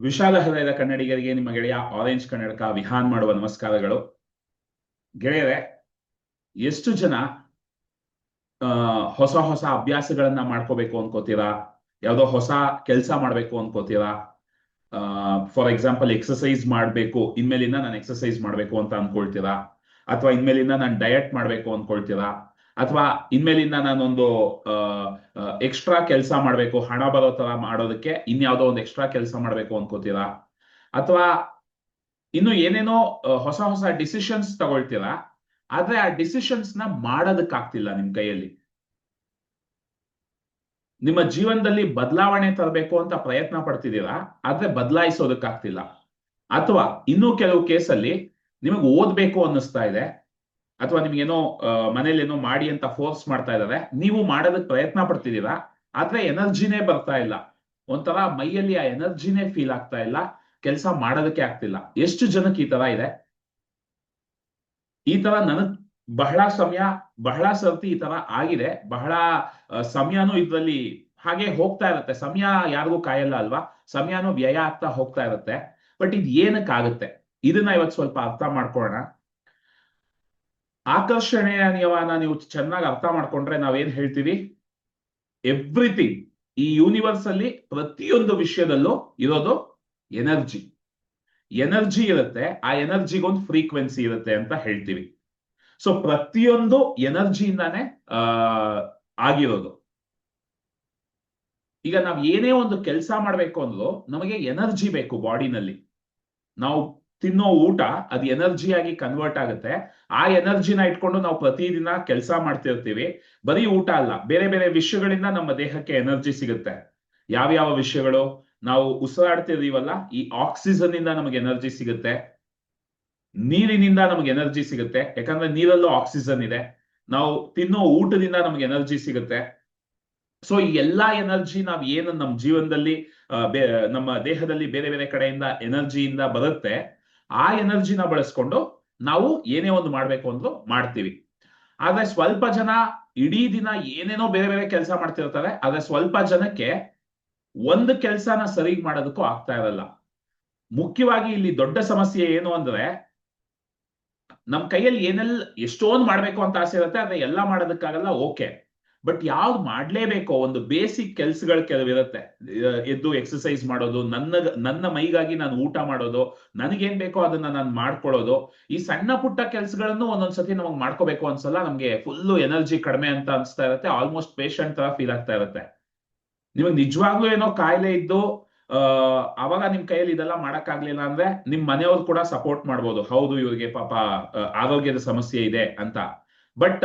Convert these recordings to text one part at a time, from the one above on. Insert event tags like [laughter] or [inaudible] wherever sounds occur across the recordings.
ವಿಶಾಲ ಹೃದಯದ ಕನ್ನಡಿಗರಿಗೆ ನಿಮ್ಮ ಗೆಳೆಯ ಆರೆಂಜ್ ಕನ್ನಡಕ ವಿಹಾನ್ ಮಾಡುವ ನಮಸ್ಕಾರಗಳು. ಗೆಳೆಯರೆ, ಎಷ್ಟು ಜನ ಹೊಸ ಹೊಸ ಅಭ್ಯಾಸಗಳನ್ನ ಮಾಡ್ಕೋಬೇಕು ಅನ್ಕೋತೀರಾ? ಯಾವುದೋ ಹೊಸ ಕೆಲಸ ಮಾಡ್ಬೇಕು ಅನ್ಕೋತೀರಾ? ಫಾರ್ ಎಕ್ಸಾಂಪಲ್ ಎಕ್ಸಸೈಸ್ ಮಾಡ್ಬೇಕು, ಇನ್ಮೇಲಿಂದ ನಾನು ಎಕ್ಸಸೈಸ್ ಮಾಡ್ಬೇಕು ಅಂತ ಅನ್ಕೊಳ್ತೀರಾ? ಅಥವಾ ಇನ್ಮೇಲಿಂದ ನಾನು ಡಯಟ್ ಮಾಡ್ಬೇಕು ಅನ್ಕೊಳ್ತೀರಾ? ಅಥವಾ ಇನ್ಮೇಲಿಂದ ನಾನೊಂದು ಎಕ್ಸ್ಟ್ರಾ ಕೆಲಸ ಮಾಡ್ಬೇಕು, ಹಣ ಬರೋ ತರ ಮಾಡೋದಕ್ಕೆ ಇನ್ಯಾವುದೋ ಒಂದು ಎಕ್ಸ್ಟ್ರಾ ಕೆಲಸ ಮಾಡ್ಬೇಕು ಅನ್ಕೋತೀರಾ? ಅಥವಾ ಇನ್ನು ಏನೇನೋ ಹೊಸ ಹೊಸ ಡಿಸಿಷನ್ಸ್ ತಗೊಳ್ತೀರಾ? ಆದ್ರೆ ಆ ಡಿಸಿಷನ್ಸ್ನ ಮಾಡೋದಕ್ಕಾಗ್ತಿಲ್ಲ ನಿಮ್ ಕೈಯಲ್ಲಿ. ನಿಮ್ಮ ಜೀವನದಲ್ಲಿ ಬದಲಾವಣೆ ತರಬೇಕು ಅಂತ ಪ್ರಯತ್ನ ಪಡ್ತಿದ್ದೀರಾ? ಆದ್ರೆ ಬದಲಾಯಿಸೋದಕ್ಕಾಗ್ತಿಲ್ಲ. ಅಥವಾ ಇನ್ನೂ ಕೆಲವು ಕೇಸಲ್ಲಿ ನಿಮಗೆ ಓದ್ಬೇಕು ಅನ್ನಿಸ್ತಾ ಇದೆ. ಅಥವಾ ನಿಮ್ಗೇನೋ ಮನೇಲೇನೋ ಮಾಡಿ ಅಂತ ಫೋರ್ಸ್ ಮಾಡ್ತಾ ಇದಾರೆ, ನೀವು ಮಾಡೋದಕ್ಕೆ ಪ್ರಯತ್ನ ಪಡ್ತಿದ್ದೀರಾ? ಆದ್ರೆ ಎನರ್ಜಿನೇ ಬರ್ತಾ ಇಲ್ಲ. ಒಂಥರ ಮೈಯಲ್ಲಿ ಆ ಎನರ್ಜಿನೇ ಫೀಲ್ ಆಗ್ತಾ ಇಲ್ಲ. ಕೆಲಸ ಮಾಡೋದಕ್ಕೆ ಆಗ್ತಿಲ್ಲ. ಎಷ್ಟು ಜನಕ್ಕೆ ಈ ತರ ಇದೆ? ಈ ತರ ನನಗ್ ಬಹಳ ಸಮಯ, ಬಹಳ ಸರ್ತಿ ಈ ತರ ಆಗಿದೆ. ಬಹಳ ಸಮಯನೂ ಇದ್ರಲ್ಲಿ ಹಾಗೆ ಹೋಗ್ತಾ ಇರುತ್ತೆ. ಸಮಯ ಯಾರಿಗೂ ಕಾಯಲ್ಲ ಅಲ್ವಾ? ಸಮಯನೂ ವ್ಯಯ ಆಗ್ತಾ ಹೋಗ್ತಾ ಇರುತ್ತೆ. ಬಟ್ ಇದು ಏನಕ್ಕಾಗುತ್ತೆ? ಇದನ್ನ ಇವತ್ತು ಸ್ವಲ್ಪ ಅರ್ಥ ಮಾಡ್ಕೊಳ್ಳೋಣ. ಆಕರ್ಷಣೆಯ ನಿಯಮನ ನೀವು ಚೆನ್ನಾಗಿ ಅರ್ಥ ಮಾಡ್ಕೊಂಡ್ರೆ ನಾವೇನ್ ಹೇಳ್ತೀವಿ? ಎವ್ರಿಥಿಂಗ್ ಈ ಯೂನಿವರ್ಸ್ ಅಲ್ಲಿ ಪ್ರತಿಯೊಂದು ವಿಷಯದಲ್ಲೂ ಇರೋದು ಎನರ್ಜಿ ಎನರ್ಜಿ ಇರುತ್ತೆ, ಆ ಎನರ್ಜಿಗೊಂದು ಫ್ರೀಕ್ವೆನ್ಸಿ ಇರುತ್ತೆ ಅಂತ ಹೇಳ್ತೀವಿ. ಸೊ ಪ್ರತಿಯೊಂದು ಎನರ್ಜಿಯಿಂದಾನೆ ಆ, ಆಗಿರೋದು. ಈಗ ನಾವ್ ಏನೇ ಒಂದು ಕೆಲಸ ಮಾಡ್ಬೇಕು ಅಂದ್ರೂ ನಮಗೆ ಎನರ್ಜಿ ಬೇಕು ಬಾಡಿನಲ್ಲಿ ನಾವು ತಿನ್ನೋ ಊಟ ಅದು ಎನರ್ಜಿ ಆಗಿ ಕನ್ವರ್ಟ್ ಆಗುತ್ತೆ. ಆ ಎನರ್ಜಿನ ಇಟ್ಕೊಂಡು ನಾವು ಪ್ರತಿದಿನ ಕೆಲಸ ಮಾಡ್ತಿರ್ತೀವಿ. ಬರೀ ಊಟ ಅಲ್ಲ, ಬೇರೆ ಬೇರೆ ವಿಷಯಗಳಿಂದ ನಮ್ಮ ದೇಹಕ್ಕೆ ಎನರ್ಜಿ ಸಿಗುತ್ತೆ. ಯಾವ್ಯಾವ ವಿಷಯಗಳು? ನಾವು ಉಸಿರಾಡ್ತಿದೀವಲ್ಲ ಈ ಆಕ್ಸಿಜನ್ ಇಂದ ನಮಗೆ ಎನರ್ಜಿ ಸಿಗುತ್ತೆ. ನೀರಿನಿಂದ ನಮಗೆ ಎನರ್ಜಿ ಸಿಗುತ್ತೆ. ಯಾಕಂದ್ರೆ ನೀರಲ್ಲೂ ಆಕ್ಸಿಜನ್ ಇದೆ. ನಾವು ತಿನ್ನೋ ಊಟದಿಂದ ನಮಗೆ ಎನರ್ಜಿ ಸಿಗುತ್ತೆ. ಸೊ ಈ ಎಲ್ಲಾ ಎನರ್ಜಿ ನಾವ್ ಏನು ನಮ್ಮ ಜೀವನದಲ್ಲಿ ನಮ್ಮ ದೇಹದಲ್ಲಿ ಬೇರೆ ಬೇರೆ ಕಡೆಯಿಂದ ಎನರ್ಜಿಯಿಂದ ಬರುತ್ತೆ. ಆ ಎನರ್ಜಿನ ಬಳಸ್ಕೊಂಡು ನಾವು ಏನೇ ಒಂದು ಮಾಡ್ಬೇಕು ಅಂದ್ರು ಮಾಡ್ತೀವಿ. ಆದ್ರೆ ಸ್ವಲ್ಪ ಜನ ಇಡೀ ದಿನ ಏನೇನೋ ಬೇರೆ ಬೇರೆ ಕೆಲಸ ಮಾಡ್ತಿರ್ತಾರೆ, ಆದ್ರೆ ಸ್ವಲ್ಪ ಜನಕ್ಕೆ ಒಂದು ಕೆಲಸನ ಸರಿ ಮಾಡೋದಕ್ಕೂ ಆಗ್ತಾ ಇರಲ್ಲ. ಮುಖ್ಯವಾಗಿ ಇಲ್ಲಿ ದೊಡ್ಡ ಸಮಸ್ಯೆ ಏನು ಅಂದ್ರೆ ನಮ್ ಕೈಯಲ್ಲಿ ಏನೆಲ್ಲ ಎಷ್ಟೊಂದು ಮಾಡ್ಬೇಕು ಅಂತ ಆಸೆ ಇರುತ್ತೆ, ಆದ್ರೆ ಎಲ್ಲ ಮಾಡೋದಕ್ಕಾಗಲ್ಲ, ಓಕೆ. ಬಟ್ ಯಾವ್ದು ಮಾಡ್ಲೇಬೇಕೋ ಒಂದು ಬೇಸಿಕ್ ಕೆಲ್ಸಗಳು ಕೆಲವಿರುತ್ತೆ. ಎದ್ದು ಎಕ್ಸಸೈಸ್ ಮಾಡೋದು, ನನ್ನ ನನ್ನ ಮೈಗಾಗಿ ನಾನು ಊಟ ಮಾಡೋದು, ನನಗೇನ್ ಬೇಕೋ ಅದನ್ನ ನಾನು ಮಾಡ್ಕೊಳ್ಳೋದು, ಈ ಸಣ್ಣ ಪುಟ್ಟ ಕೆಲ್ಸಗಳನ್ನು ಒಂದೊಂದ್ಸತಿ ನಮಗ್ ಮಾಡ್ಕೋಬೇಕು ಅನ್ಸಲ್ಲ, ನಮ್ಗೆ ಫುಲ್ಲು ಎನರ್ಜಿ ಕಡಿಮೆ ಅಂತ ಅನ್ಸ್ತಾ ಇರುತ್ತೆ ಆಲ್ಮೋಸ್ಟ್ ಪೇಷಂಟ್ ತರ ಫೀಲ್ ಆಗ್ತಾ ಇರುತ್ತೆ. ನಿಮಗ್ ನಿಜವಾಗ್ಲೂ ಏನೋ ಕಾಯಿಲೆ ಇದ್ದು ಅವಾಗ ನಿಮ್ ಕೈಯಲ್ಲಿ ಇದೆಲ್ಲ ಮಾಡಕ್ ಆಗ್ಲಿಲ್ಲ ಅಂದ್ರೆ ನಿಮ್ ಮನೆಯವ್ರು ಕೂಡ ಸಪೋರ್ಟ್ ಮಾಡ್ಬೋದು. ಹೌದು, ಇವ್ರಿಗೆ ಪಾಪ ಆರೋಗ್ಯದ ಸಮಸ್ಯೆ ಇದೆ ಅಂತ. ಬಟ್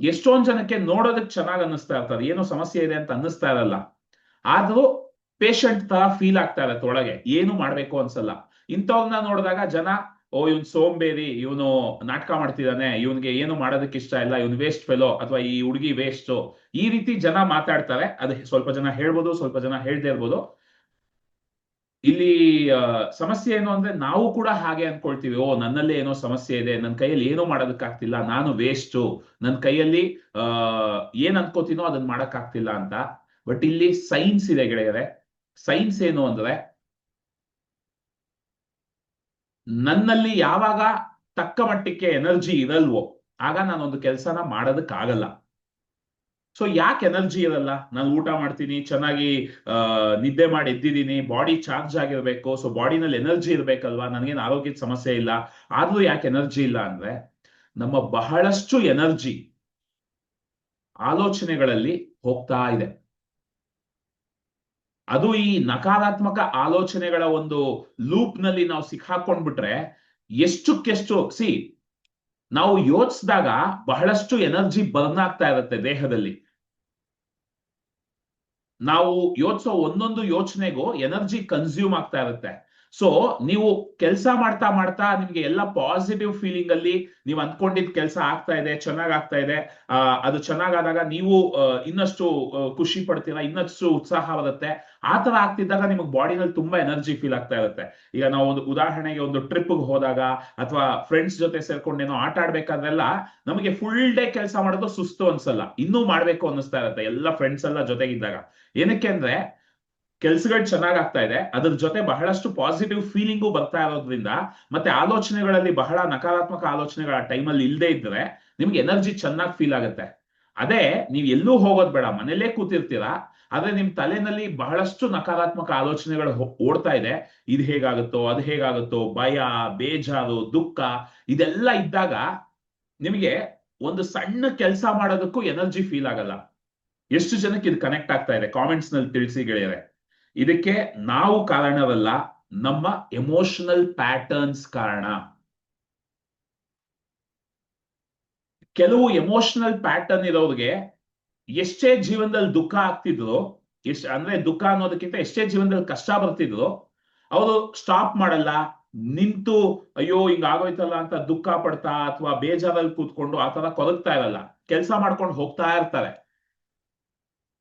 ಎಷ್ಟೊಂದ್ ಜನಕ್ಕೆ ನೋಡೋದಕ್ಕೆ ಚೆನ್ನಾಗಿ ಅನ್ನಿಸ್ತಾ ಇರ್ತದೆ. ಏನೋ ಸಮಸ್ಯೆ ಇದೆ ಅಂತ ಅನ್ನಿಸ್ತಾ ಇರಲ್ಲ. ಆದ್ರೂ ಪೇಷಂಟ್ ತರ ಫೀಲ್ ಆಗ್ತಾ ಇರತ್ತೆ ಒಳಗೆ. ಏನು ಮಾಡ್ಬೇಕು ಅನ್ಸಲ್ಲ. ಇಂಥವ್ರನ್ನ ನೋಡಿದಾಗ ಜನ, ಓ, ಇವನ್ ಸೋಂಬೇರಿ, ಇವನು ನಾಟಕ ಮಾಡ್ತಿದ್ದಾನೆ ಇವನ್ಗೆ ಏನು ಮಾಡೋದಕ್ಕೆ ಇಷ್ಟ ಇಲ್ಲ, ಇವನ್ ವೇಸ್ಟ್ ಫೆಲೋ ಅಥವಾ ಈ ಹುಡುಗಿ ವೇಸ್ಟ್ ಈ ರೀತಿ ಜನ ಮಾತಾಡ್ತಾರೆ. ಅದು ಸ್ವಲ್ಪ ಜನ ಹೇಳ್ಬೋದು, ಸ್ವಲ್ಪ ಜನ ಹೇಳ್ದೇ ಇರ್ಬೋದು. ಇಲ್ಲಿ ಸಮಸ್ಯೆ ಏನು ಅಂದ್ರೆ ನಾವು ಕೂಡ ಹಾಗೆ ಅನ್ಕೊಳ್ತೀವಿ, ಓ, ನನ್ನಲ್ಲೇ ಏನೋ ಸಮಸ್ಯೆ ಇದೆ ನನ್ನ ಕೈಯಲ್ಲಿ ಏನೋ ಮಾಡೋದಕ್ಕಾಗ್ತಿಲ್ಲ, ನಾನು ವೇಸ್ಟು ನನ್ನ ಕೈಯಲ್ಲಿ ಏನ್ ಅನ್ಕೋತೀನೋ ಅದನ್ನ ಮಾಡಕ್ಕಾಗ್ತಿಲ್ಲ ಅಂತ. ಬಟ್ ಇಲ್ಲಿ ಸೈನ್ಸ್ ಇದೆ ಗೆಳೆಯರೆ. ಸೈನ್ಸ್ ಏನು ಅಂದ್ರೆ, ನನ್ನಲ್ಲಿ ಯಾವಾಗ ತಕ್ಕ ಮಟ್ಟಕ್ಕೆ ಎನರ್ಜಿ ಇರಲ್ವೋ, ಆಗ ನಾನೊಂದು ಕೆಲಸನ ಮಾಡೋದಕ್ಕಾಗಲ್ಲ. ಸೊ ಯಾಕೆ ಎನರ್ಜಿ ಇರಲ್ಲ? ನಾನು ಊಟ ಮಾಡ್ತೀನಿ, ಚೆನ್ನಾಗಿ ನಿದ್ದೆ ಮಾಡಿ ಎದ್ದಿದ್ದೀನಿ ಬಾಡಿ ಚಾರ್ಜ್ ಆಗಿರ್ಬೇಕು ಸೊ ಬಾಡಿನಲ್ಲಿ ಎನರ್ಜಿ ಇರ್ಬೇಕಲ್ವಾ? ನನಗೇನು ಆರೋಗ್ಯದ ಸಮಸ್ಯೆ ಇಲ್ಲ. ಆದ್ರೂ ಯಾಕೆ ಎನರ್ಜಿ ಇಲ್ಲ ಅಂದ್ರೆ, ನಮ್ಮ ಬಹಳಷ್ಟು ಎನರ್ಜಿ ಆಲೋಚನೆಗಳಲ್ಲಿ ಹೋಗ್ತಾ ಇದೆ. ಅದು ಈ ನಕಾರಾತ್ಮಕ ಆಲೋಚನೆಗಳ ಒಂದು ಲೂಪ್ನಲ್ಲಿ ನಾವು ಸಿಕ್ಕಾಕೊಂಡ್ಬಿಟ್ರೆ, ಎಷ್ಟಕ್ಕೆಷ್ಟು ಸಿ ನಾವು ಯೋಚಿಸಿದಾಗ ಬಹಳಷ್ಟು ಎನರ್ಜಿ ಬರ್ನ್ ಆಗ್ತಾ ಇರುತ್ತೆ ದೇಹದಲ್ಲಿ. ನಾವು ಯೋಚಿಸೋ ಒಂದೊಂದು ಯೋಚನೆಗೂ ಎನರ್ಜಿ ಕನ್ಸ್ಯೂಮ್ ಆಗ್ತಾ ಇರುತ್ತೆ. ಸೊ ನೀವು ಕೆಲಸ ಮಾಡ್ತಾ ಮಾಡ್ತಾ ನಿಮ್ಗೆ ಎಲ್ಲ ಪಾಸಿಟಿವ್ ಫೀಲಿಂಗ್ ಅಲ್ಲಿ ನೀವು ಅನ್ಕೊಂಡಿದ್ ಕೆಲಸ ಆಗ್ತಾ ಇದೆ, ಚೆನ್ನಾಗ್ ಆಗ್ತಾ ಇದೆ. ಅದು ಚೆನ್ನಾಗಾದಾಗ ನೀವು ಇನ್ನಷ್ಟು ಖುಷಿ ಪಡ್ತೀರಾ, ಇನ್ನಷ್ಟು ಉತ್ಸಾಹ ಬರುತ್ತೆ. ಆ ತರ ಆಗ್ತಿದ್ದಾಗ ನಿಮಗೆ ಬಾಡಿನಲ್ಲಿ ತುಂಬಾ ಎನರ್ಜಿ ಫೀಲ್ ಆಗ್ತಾ ಇರುತ್ತೆ. ಈಗ ನಾವು ಒಂದು ಉದಾಹರಣೆಗೆ ಒಂದು ಟ್ರಿಪ್ ಹೋದಾಗ ಅಥವಾ ಫ್ರೆಂಡ್ಸ್ ಜೊತೆ ಸೇರ್ಕೊಂಡೇನೋ ಆಟ ಆಡ್ಬೇಕಾದ್ರೆಲ್ಲ ನಮಗೆ ಫುಲ್ ಡೇ ಕೆಲಸ ಮಾಡೋದು ಸುಸ್ತು ಅನ್ಸಲ್ಲ. ಇನ್ನೂ ಮಾಡ್ಬೇಕು ಅನ್ನಿಸ್ತಾ ಇರುತ್ತೆ, ಎಲ್ಲ ಫ್ರೆಂಡ್ಸ್ ಎಲ್ಲ ಜೊತೆಗಿದ್ದಾಗ. ಏನಕ್ಕೆ ಅಂದ್ರೆ ಕೆಲ್ಸಗಳು ಚೆನ್ನಾಗ್ ಆಗ್ತಾ ಇದೆ. ಅದ್ರ ಜೊತೆ ಬಹಳಷ್ಟು ಪಾಸಿಟಿವ್ ಫೀಲಿಂಗು ಬರ್ತಾ ಇರೋದ್ರಿಂದ ಮತ್ತೆ ಆಲೋಚನೆಗಳಲ್ಲಿ ಬಹಳ ನಕಾರಾತ್ಮಕ ಆಲೋಚನೆಗಳ ಟೈಮಲ್ಲಿ ಇಲ್ಲದೆ ಇದ್ರೆ ನಿಮ್ಗೆ ಎನರ್ಜಿ ಚೆನ್ನಾಗಿ ಫೀಲ್ ಆಗುತ್ತೆ. ಅದೇ ನೀವು ಎಲ್ಲೂ ಹೋಗೋದ್ ಬೇಡ ಮನೇಲೇ ಕೂತಿರ್ತೀರಾ, ಆದ್ರೆ ನಿಮ್ ತಲೆನಲ್ಲಿ ಬಹಳಷ್ಟು ನಕಾರಾತ್ಮಕ ಆಲೋಚನೆಗಳು ಓಡ್ತಾ ಇದೆ. ಇದು ಹೇಗಾಗುತ್ತೋ, ಅದು ಹೇಗಾಗುತ್ತೋ, ಭಯ, ಬೇಜಾರು, ದುಃಖ, ಇದೆಲ್ಲ ಇದ್ದಾಗ ನಿಮಗೆ ಒಂದು ಸಣ್ಣ ಕೆಲಸ ಮಾಡೋದಕ್ಕೂ ಎನರ್ಜಿ ಫೀಲ್ ಆಗಲ್ಲ. ಎಷ್ಟು ಜನಕ್ಕೆ ಇದು ಕನೆಕ್ಟ್ ಆಗ್ತಾ ಇದೆ? ಕಾಮೆಂಟ್ಸ್ನಲ್ಲಿ ತಿಳಿಸಿ ಗೆಳೆಯರೆ. ಇದಕ್ಕೆ ನಾವು ಕಾರಣವಲ್ಲ, ನಮ್ಮ ಎಮೋಷನಲ್ ಪ್ಯಾಟರ್ನ್ಸ್ ಕಾರಣ. ಕೆಲವು ಎಮೋಷನಲ್ ಪ್ಯಾಟರ್ನ್ ಇರೋರಿಗೆ ಎಷ್ಟೇ ಜೀವನದಲ್ಲಿ ದುಃಖ ಆಗ್ತಿದ್ರು, ಎಷ್ಟ್ ಅಂದ್ರೆ ದುಃಖ ಅನ್ನೋದಕ್ಕಿಂತ ಎಷ್ಟೇ ಜೀವನದಲ್ಲಿ ಕಷ್ಟ ಬರ್ತಿದ್ರು, ಅವರು ಸ್ಟಾಪ್ ಮಾಡಲ್ಲ, ನಿಂತು ಅಯ್ಯೋ ಹಿಂಗ ಆಗೋಯ್ತಲ್ಲ ಅಂತ ದುಃಖ ಪಡ್ತಾ ಅಥವಾ ಬೇಜಾರಲ್ಲಿ ಕೂತ್ಕೊಂಡು ಆತರ ಕೊರಗ್ತಾ ಇರಲ್ಲ. ಕೆಲಸ ಮಾಡ್ಕೊಂಡು ಹೋಗ್ತಾ ಇರ್ತಾರೆ.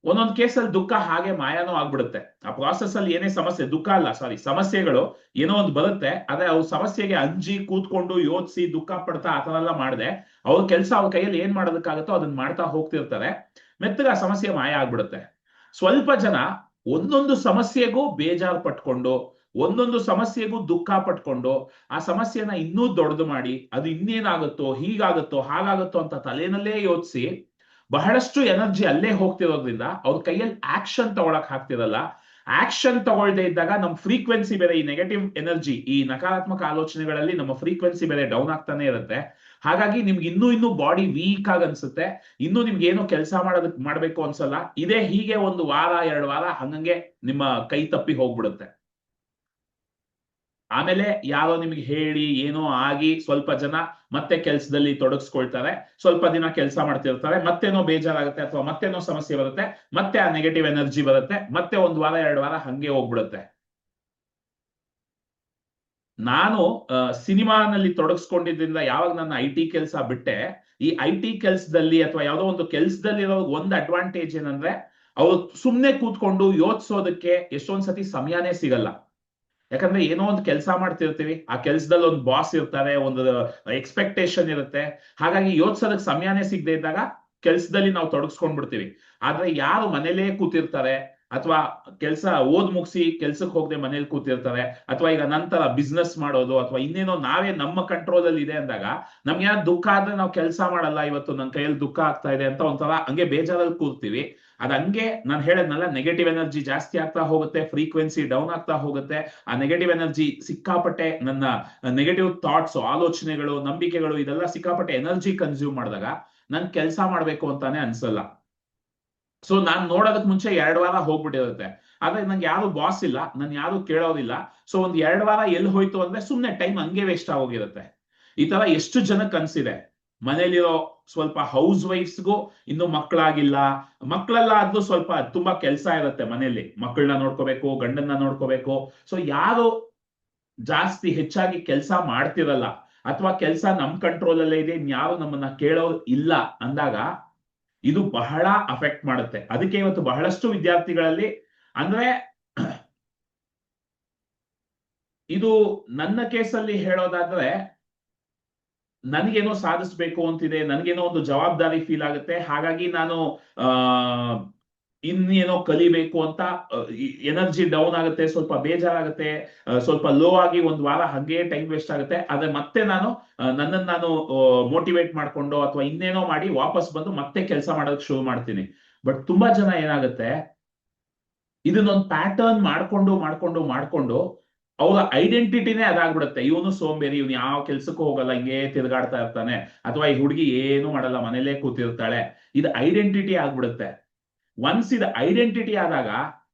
ಒಂದೊಂದ್ ಕೇಸಲ್ಲಿ ದುಃಖ ಹಾಗೆ ಮಾಯಾನೂ ಆಗ್ಬಿಡುತ್ತೆ. ಆ ಪ್ರಾಸೆಸ್ ಅಲ್ಲಿ ಏನೇ ಸಮಸ್ಯೆ, ದುಃಖ ಅಲ್ಲ ಸಾರಿ ಸಮಸ್ಯೆಗಳು ಏನೋ ಒಂದು ಬರುತ್ತೆ, ಆದ್ರೆ ಅವ್ರ ಸಮಸ್ಯೆಗೆ ಅಂಜಿ ಕೂತ್ಕೊಂಡು ಯೋಚಿಸಿ ದುಃಖ ಪಡ್ತಾ ಆತರ ಎಲ್ಲ ಮಾಡದೆ, ಅವ್ರ ಕೆಲಸ ಅವ್ರ ಕೈಯಲ್ಲಿ ಏನ್ ಮಾಡೋದಕ್ಕಾಗತ್ತೋ ಅದನ್ನ ಮಾಡ್ತಾ ಹೋಗ್ತಿರ್ತಾರೆ. ಮೆತ್ತಗ ಆ ಸಮಸ್ಯೆ ಮಾಯ ಆಗ್ಬಿಡುತ್ತೆ. ಸ್ವಲ್ಪ ಜನ ಒಂದೊಂದು ಸಮಸ್ಯೆಗೂ ಬೇಜಾರ್ ಪಟ್ಕೊಂಡು, ಒಂದೊಂದು ಸಮಸ್ಯೆಗೂ ದುಃಖ ಪಟ್ಕೊಂಡು, ಆ ಸಮಸ್ಯೆನ ಇನ್ನೂ ದೊಡ್ಡದು ಮಾಡಿ, ಅದು ಇನ್ನೇನಾಗುತ್ತೋ, ಹೀಗಾಗುತ್ತೋ, ಹಾಗಾಗುತ್ತೋ ಅಂತ ತಲೆನಲ್ಲೇ ಯೋಚಿಸಿ ಬಹಳಷ್ಟು ಎನರ್ಜಿ ಅಲ್ಲೇ ಹೋಗ್ತಿರೋದ್ರಿಂದ ಅವ್ರ ಕೈಯಲ್ಲಿ ಆಕ್ಷನ್ ತಗೊಳಕ್ ಆಗ್ತಿರಲ್ಲ. ಆಕ್ಷನ್ ತಗೊಳ್ದೆ ಇದ್ದಾಗ ನಮ್ ಫ್ರೀಕ್ವೆನ್ಸಿ ಬೇರೆ, ಈ ನೆಗೆಟಿವ್ ಎನರ್ಜಿ ಈ ನಕಾರಾತ್ಮಕ ಆಲೋಚನೆಗಳಲ್ಲಿ ನಮ್ಮ ಫ್ರೀಕ್ವೆನ್ಸಿ ಬೇರೆ ಡೌನ್ ಆಗ್ತಾನೆ ಇರುತ್ತೆ. ಹಾಗಾಗಿ ನಿಮ್ಗೆ ಇನ್ನೂ ಇನ್ನೂ ಬಾಡಿ ವೀಕ್ ಆಗಿ ಅನ್ಸುತ್ತೆ. ಇನ್ನೂ ನಿಮ್ಗೆ ಏನೋ ಕೆಲಸ ಮಾಡೋದಕ್ ಮಾಡ್ಬೇಕು ಅನ್ಸಲ್ಲ. ಇದೇ ಹೀಗೆ ಒಂದು ವಾರ, ಎರಡು ವಾರ ಹಂಗಂಗೆ ನಿಮ್ಮ ಕೈ ತಪ್ಪಿ ಹೋಗ್ಬಿಡುತ್ತೆ. ಆಮೇಲೆ ಯಾರೋ ನಿಮ್ಗೆ ಹೇಳಿ, ಏನೋ ಆಗಿ ಸ್ವಲ್ಪ ಜನ ಮತ್ತೆ ಕೆಲಸದಲ್ಲಿ ತೊಡಗಿಸ್ಕೊಳ್ತಾರೆ. ಸ್ವಲ್ಪ ದಿನ ಕೆಲಸ ಮಾಡ್ತಿರ್ತಾರೆ. ಮತ್ತೇನೋ ಬೇಜಾರಾಗುತ್ತೆ ಅಥವಾ ಮತ್ತೇನೋ ಸಮಸ್ಯೆ ಬರುತ್ತೆ, ಮತ್ತೆ ಆ ನೆಗೆಟಿವ್ ಎನರ್ಜಿ ಬರುತ್ತೆ, ಮತ್ತೆ ಒಂದ್ ವಾರ, ಎರಡು ವಾರ ಹಂಗೆ ಹೋಗ್ಬಿಡುತ್ತೆ. ನಾನು ಸಿನಿಮಾನಲ್ಲಿ ತೊಡಗಿಸ್ಕೊಂಡಿದ್ರಿಂದ ಯಾವಾಗ ನನ್ನ ಐ ಟಿ ಕೆಲಸ ಬಿಟ್ಟೆ, ಈ ಐ ಟಿ ಕೆಲಸದಲ್ಲಿ ಅಥವಾ ಯಾವುದೋ ಒಂದು ಕೆಲಸದಲ್ಲಿ ಇರೋ ಒಂದು ಅಡ್ವಾಂಟೇಜ್ ಏನಂದ್ರೆ, ಅವ್ರು ಸುಮ್ನೆ ಕೂತ್ಕೊಂಡು ಯೋಚಿಸೋದಕ್ಕೆ ಎಷ್ಟೊಂದ್ಸತಿ ಸಮಯನೇ ಸಿಗಲ್ಲ. ಯಾಕಂದ್ರೆ ಏನೋ ಒಂದು ಕೆಲಸ ಮಾಡ್ತಿರ್ತೀವಿ, ಆ ಕೆಲಸದಲ್ಲಿ ಒಂದು ಬಾಸ್ ಇರ್ತಾರೆ, ಒಂದು ಎಕ್ಸ್ಪೆಕ್ಟೇಷನ್ ಇರುತ್ತೆ. ಹಾಗಾಗಿ ಯೋಚಿಸೋದಕ್ಕೆ ಸಮಯನೇ ಸಿಗದೆ ಇದ್ದಾಗ ಕೆಲಸದಲ್ಲಿ ನಾವು ತೊಡಗಿಸ್ಕೊಂಡ್ಬಿಡ್ತೀವಿ. ಆದ್ರೆ ಯಾರು ಮನೇಲೇ ಕೂತಿರ್ತಾರೆ, ಅಥವಾ ಕೆಲಸ ಓದ್ ಮುಗಿಸಿ ಕೆಲ್ಸಕ್ಕೆ ಹೋಗದೆ ಮನೇಲಿ ಕೂತಿರ್ತಾರೆ, ಅಥವಾ ಈಗ ನಂತರ ಬಿಸ್ನೆಸ್ ಮಾಡೋದು, ಅಥವಾ ಇನ್ನೇನೋ ನಾವೇ ನಮ್ಮ ಕಂಟ್ರೋಲ್ ಅಲ್ಲಿ ಇದೆ ಅಂದಾಗ ನಮ್ಗೆ ದುಃಖ ಆದ್ರೆ ನಾವು ಕೆಲಸ ಮಾಡಲ್ಲ, ಇವತ್ತು ನನ್ನ ಕೈಯಲ್ಲಿ ದುಃಖ ಆಗ್ತಾ ಇದೆ ಅಂತ ಒಂಥರ ಹಂಗೆ ಬೇಜಾರಲ್ಲಿ ಕೂರ್ತೀವಿ. ಅದ್ ಹಂಗೆ ನಾನು ಹೇಳದ್ನಲ್ಲ ನೆಗೆಟಿವ್ ಎನರ್ಜಿ ಜಾಸ್ತಿ ಆಗ್ತಾ ಹೋಗುತ್ತೆ ಫ್ರೀಕ್ವೆನ್ಸಿ ಡೌನ್ ಆಗ್ತಾ ಹೋಗುತ್ತೆ. ಆ ನೆಗೆಟಿವ್ ಎನರ್ಜಿ ಸಿಕ್ಕಾಪಟ್ಟೆ ನನ್ನ ನೆಗೆಟಿವ್ ಥಾಟ್ಸ್ ಆಲೋಚನೆಗಳು, ನಂಬಿಕೆಗಳು ಇದೆಲ್ಲ ಸಿಕ್ಕಾಪಟ್ಟೆ ಎನರ್ಜಿ ಕನ್ಸ್ಯೂಮ್ ಮಾಡಿದಾಗ ನನ್ ಕೆಲಸ ಮಾಡ್ಬೇಕು ಅಂತಾನೆ ಅನ್ಸಲ್ಲ. ಸೊ ನಾನ್ ನೋಡೋದಕ್ ಮುಂಚೆ ಎರಡ್ ವಾರ ಹೋಗ್ಬಿಟ್ಟಿರುತ್ತೆ. ಆದ್ರೆ ನಂಗೆ ಯಾರು ಬಾಸ್ ಇಲ್ಲ, ನನ್ ಯಾರು ಕೇಳೋದಿಲ್ಲ. ಸೊ ಒಂದ್ ಎರಡ್ ವಾರ ಎಲ್ಲಿ ಹೋಯ್ತು ಅಂದ್ರೆ ಸುಮ್ನೆ ಟೈಮ್ ಹಂಗೆ ವೇಸ್ಟ್ ಆಗೋಗಿರುತ್ತೆ. ಈ ತರ ಎಷ್ಟು ಜನಕ್ಕೆ ಅನ್ಸಿದೆ? ಮನೇಲಿರೋ ಸ್ವಲ್ಪ ಹೌಸ್ ವೈಫ್ಸ್ಗೂ ಇನ್ನು ಮಕ್ಕಳಾಗಿಲ್ಲ. ಮಕ್ಕಳೆಲ್ಲ ಸ್ವಲ್ಪ ತುಂಬಾ ಕೆಲಸ ಇರುತ್ತೆ ಮನೆಯಲ್ಲಿ. ಮಕ್ಕಳನ್ನ ನೋಡ್ಕೋಬೇಕು, ಗಂಡನ್ನ ನೋಡ್ಕೋಬೇಕು. ಸೊ ಯಾರು ಜಾಸ್ತಿ ಹೆಚ್ಚಾಗಿ ಕೆಲಸ ಮಾಡ್ತಿರಲ್ಲ ಅಥವಾ ಕೆಲಸ ನಮ್ ಕಂಟ್ರೋಲ್ ಅಲ್ಲೇ ಇದೆ ಇನ್ಯಾರು ನಮ್ಮನ್ನ ಕೇಳೋ ಇಲ್ಲ ಅಂದಾಗ ಇದು ಬಹಳ ಅಫೆಕ್ಟ್ ಮಾಡುತ್ತೆ. ಅದಕ್ಕೆ ಇವತ್ತು ಬಹಳಷ್ಟು ವಿದ್ಯಾರ್ಥಿಗಳಲ್ಲಿ ಅಂದ್ರೆ ಇದು ನನ್ನ ಕೇಸಲ್ಲಿ ಹೇಳೋದಾದ್ರೆ ನನಗೇನೋ ಸಾಧಿಸ್ಬೇಕು ಅಂತಿದೆ, ನನಗೇನೋ ಒಂದು ಜವಾಬ್ದಾರಿ ಫೀಲ್ ಆಗುತ್ತೆ, ಹಾಗಾಗಿ ನಾನು ಇನ್ನೇನೋ ಕಲಿಬೇಕು ಅಂತ ಎನರ್ಜಿ ಡೌನ್ ಆಗುತ್ತೆ, ಸ್ವಲ್ಪ ಬೇಜಾರಾಗುತ್ತೆ ಸ್ವಲ್ಪ ಲೋ ಆಗಿ ಒಂದ್ ವಾರ ಹಾಗೆ ಟೈಮ್ ವೇಸ್ಟ್ ಆಗುತ್ತೆ, ಆದ್ರೆ ಮತ್ತೆ ನಾನು ನನ್ನನ್ನು ನಾನು ಮೋಟಿವೇಟ್ ಮಾಡ್ಕೊಂಡು ಅಥವಾ ಇನ್ನೇನೋ ಮಾಡಿ ವಾಪಸ್ ಬಂದು ಮತ್ತೆ ಕೆಲಸ ಮಾಡೋದಕ್ಕೆ ಶುರು ಮಾಡ್ತೀನಿ. ಬಟ್ ತುಂಬಾ ಜನ ಏನಾಗುತ್ತೆ, ಇದನ್ನೊಂದು ಪ್ಯಾಟರ್ನ್ ಮಾಡ್ಕೊಂಡು ಮಾಡ್ಕೊಂಡು ಮಾಡ್ಕೊಂಡು ಅವರ ಐಡೆಂಟಿಟಿನೇ ಅದಾಗ್ಬಿಡುತ್ತೆ. ಇವನು ಸೋಂಬೇರಿ, ಇವನು ಯಾವ ಕೆಲ್ಸಕ್ಕೂ ಹೋಗಲ್ಲ, ಹಿಂಗೆ ತಿರುಗಾಡ್ತಾ ಇರ್ತಾನೆ. ಅಥವಾ ಈ ಹುಡುಗಿ ಏನು ಮಾಡಲ್ಲ, ಮನೇಲೇ ಕೂತಿರ್ತಾಳೆ. ಇದು ಐಡೆಂಟಿಟಿ ಆಗ್ಬಿಡುತ್ತೆ. ಒನ್ಸ್ ಇದು ಐಡೆಂಟಿಟಿ ಆದಾಗ,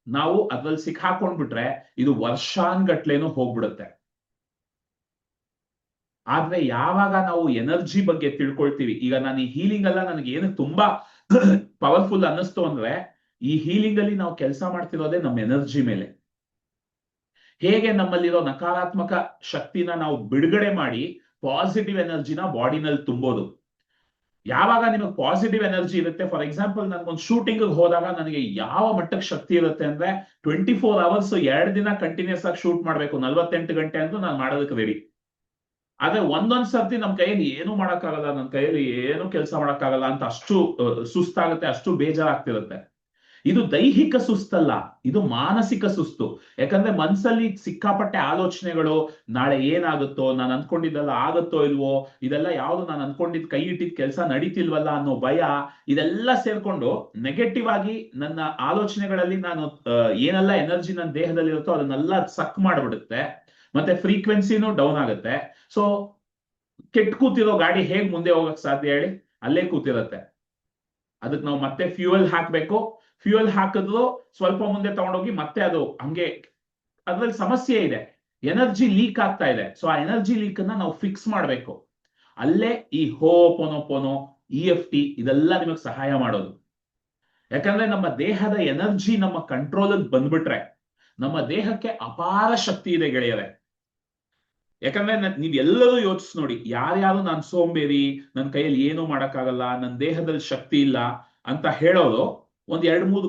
ನಾವು ಅದ್ರಲ್ಲಿ ಸಿಕ್ಕಾಕೊಂಡ್ಬಿಟ್ರೆ, ಇದು ವರ್ಷಾನ್ಗಟ್ಲೆನೂ ಹೋಗ್ಬಿಡುತ್ತೆ. ಆದ್ರೆ ಯಾವಾಗ ನಾವು ಎನರ್ಜಿ ಬಗ್ಗೆ ತಿಳ್ಕೊಳ್ತೀವಿ, ಈಗ ನಾನು ಈ ಹೀಲಿಂಗ್ ಅಲ್ಲ ನನಗೆ ಏನು ತುಂಬಾ [coughs] ಪವರ್ಫುಲ್ ಅನ್ನಿಸ್ತು ಅಂದ್ರೆ, ಈ ಹೀಲಿಂಗ್ ಅಲ್ಲಿ ನಾವು ಕೆಲಸ ಮಾಡ್ತಿರೋದೇ ನಮ್ಮ ಎನರ್ಜಿ ಮೇಲೆ. ಹೇಗೆ ನಮ್ಮಲ್ಲಿರೋ ನಕಾರಾತ್ಮಕ ಶಕ್ತಿನ ನಾವು ಬಿಡುಗಡೆ ಮಾಡಿ ಪಾಸಿಟಿವ್ ಎನರ್ಜಿನ ಬಾಡಿನಲ್ಲಿ ತುಂಬೋದು. ಯಾವಾಗ ನಿಮಗೆ ಪಾಸಿಟಿವ್ ಎನರ್ಜಿ ಇರುತ್ತೆ ಫಾರ್ ಎಕ್ಸಾಂಪಲ್ ನನ್ಗೊಂದು ಶೂಟಿಂಗ್ ಹೋದಾಗ ನನಗೆ ಯಾವ ಮಟ್ಟಕ್ಕೆ ಶಕ್ತಿ ಇರುತ್ತೆ ಅಂದ್ರೆ ಟ್ವೆಂಟಿ ಫೋರ್ ಅವರ್ಸ್ ಎರಡು ದಿನ ಕಂಟಿನ್ಯೂಸ್ ಆಗಿ ಶೂಟ್ ಮಾಡ್ಬೇಕು, ನಲ್ವತ್ತೆಂಟು ಗಂಟೆ ಅಂತೂ ನಾನು ಮಾಡೋದಕ್ಕೆ ರೆಡಿ ಆದ್ರೆ ಒಂದೊಂದ್ ಸರ್ತಿ ನಮ್ ಕೈಯಲ್ಲಿ ಏನು ಮಾಡಕ್ಕಾಗಲ್ಲ ನನ್ನ ಕೈಯಲ್ಲಿ ಏನು ಕೆಲಸ ಮಾಡಕ್ಕಾಗಲ್ಲ ಅಂತ ಅಷ್ಟು ಸುಸ್ತಾಗುತ್ತೆ, ಅಷ್ಟು ಬೇಜಾರಾಗ್ತಿರುತ್ತೆ. ಇದು ದೈಹಿಕ ಸುಸ್ತಲ್ಲ, ಇದು ಮಾನಸಿಕ ಸುಸ್ತು. ಯಾಕಂದ್ರೆ ಮನ್ಸಲ್ಲಿ ಸಿಕ್ಕಾಪಟ್ಟೆ ಆಲೋಚನೆಗಳು, ನಾಳೆ ಏನಾಗುತ್ತೋ, ನಾನು ಅನ್ಕೊಂಡಿದ್ದೆಲ್ಲ ಆಗುತ್ತೋ ಇಲ್ವೋ, ಇದೆಲ್ಲ ಯಾವ್ದು ನಾನು ಅನ್ಕೊಂಡಿದ್ ಕೈ ಇಟ್ಟಿದ್ ಕೆಲಸ ನಡೀತಿಲ್ವಲ್ಲ ಅನ್ನೋ ಭಯ, ಇದೆಲ್ಲ ಸೇರ್ಕೊಂಡು ನೆಗೆಟಿವ್ ಆಗಿ ನನ್ನ ಆಲೋಚನೆಗಳಲ್ಲಿ ನಾನು ಏನೆಲ್ಲ ಎನರ್ಜಿ ನನ್ನ ದೇಹದಲ್ಲಿ ಇರುತ್ತೋ ಅದನ್ನೆಲ್ಲ ಸಕ್ ಮಾಡ್ಬಿಡುತ್ತೆ. ಮತ್ತೆ ಫ್ರೀಕ್ವೆನ್ಸಿನೂ ಡೌನ್ ಆಗುತ್ತೆ. ಸೊ ಕೆಟ್ಟ ಕೂತಿರೋ ಗಾಡಿ ಹೇಗ್ ಮುಂದೆ ಹೋಗಕ್ ಸಾಧ್ಯ ಹೇಳಿ? ಅಲ್ಲೇ ಕೂತಿರತ್ತೆ. ಅದಕ್ಕೆ ನಾವು ಮತ್ತೆ ಫ್ಯೂಯಲ್ ಹಾಕ್ಬೇಕು. ಫ್ಯೂಯಲ್ ಹಾಕಿದ್ರು ಸ್ವಲ್ಪ ಮುಂದೆ ತಗೊಂಡೋಗಿ ಮತ್ತೆ ಅದು ಹಂಗೆ ಅದ್ರಲ್ಲಿ ಸಮಸ್ಯೆ ಇದೆ. ಎನರ್ಜಿ ಲೀಕ್ ಆಗ್ತಾ ಇದೆ. ಸೊ ಆ ಎನರ್ಜಿ ಲೀಕ್ ಅನ್ನ ನಾವು ಫಿಕ್ಸ್ ಮಾಡಬೇಕು. ಅಲ್ಲೇ ಈ ಹೋ ಪೊನೋ ಪೊನೋ ಇ ಎಫ್ ಟಿ ಇದೆಲ್ಲ ನಿಮಗೆ ಸಹಾಯ ಮಾಡೋದು. ಯಾಕಂದ್ರೆ ನಮ್ಮ ದೇಹದ ಎನರ್ಜಿ ನಮ್ಮ ಕಂಟ್ರೋಲ್ ಬಂದ್ಬಿಟ್ರೆ ನಮ್ಮ ದೇಹಕ್ಕೆ ಅಪಾರ ಶಕ್ತಿ ಇದೆ ಗೆಳೆಯರೆ. ಯಾಕಂದ್ರೆ ನೀವ್ ಎಲ್ಲರೂ ಯೋಚಿಸ್ ನೋಡಿ, ಯಾರ್ಯಾರು ನಾನು ಸೋಂಬೇರಿ ನನ್ನ ಕೈಯಲ್ಲಿ ಏನೂ ಮಾಡಕ್ಕಾಗಲ್ಲ ನನ್ನ ದೇಹದಲ್ಲಿ ಶಕ್ತಿ ಇಲ್ಲ ಅಂತ ಹೇಳೋರು ಒಂದ್ ಎರಡ್ ಮೂರು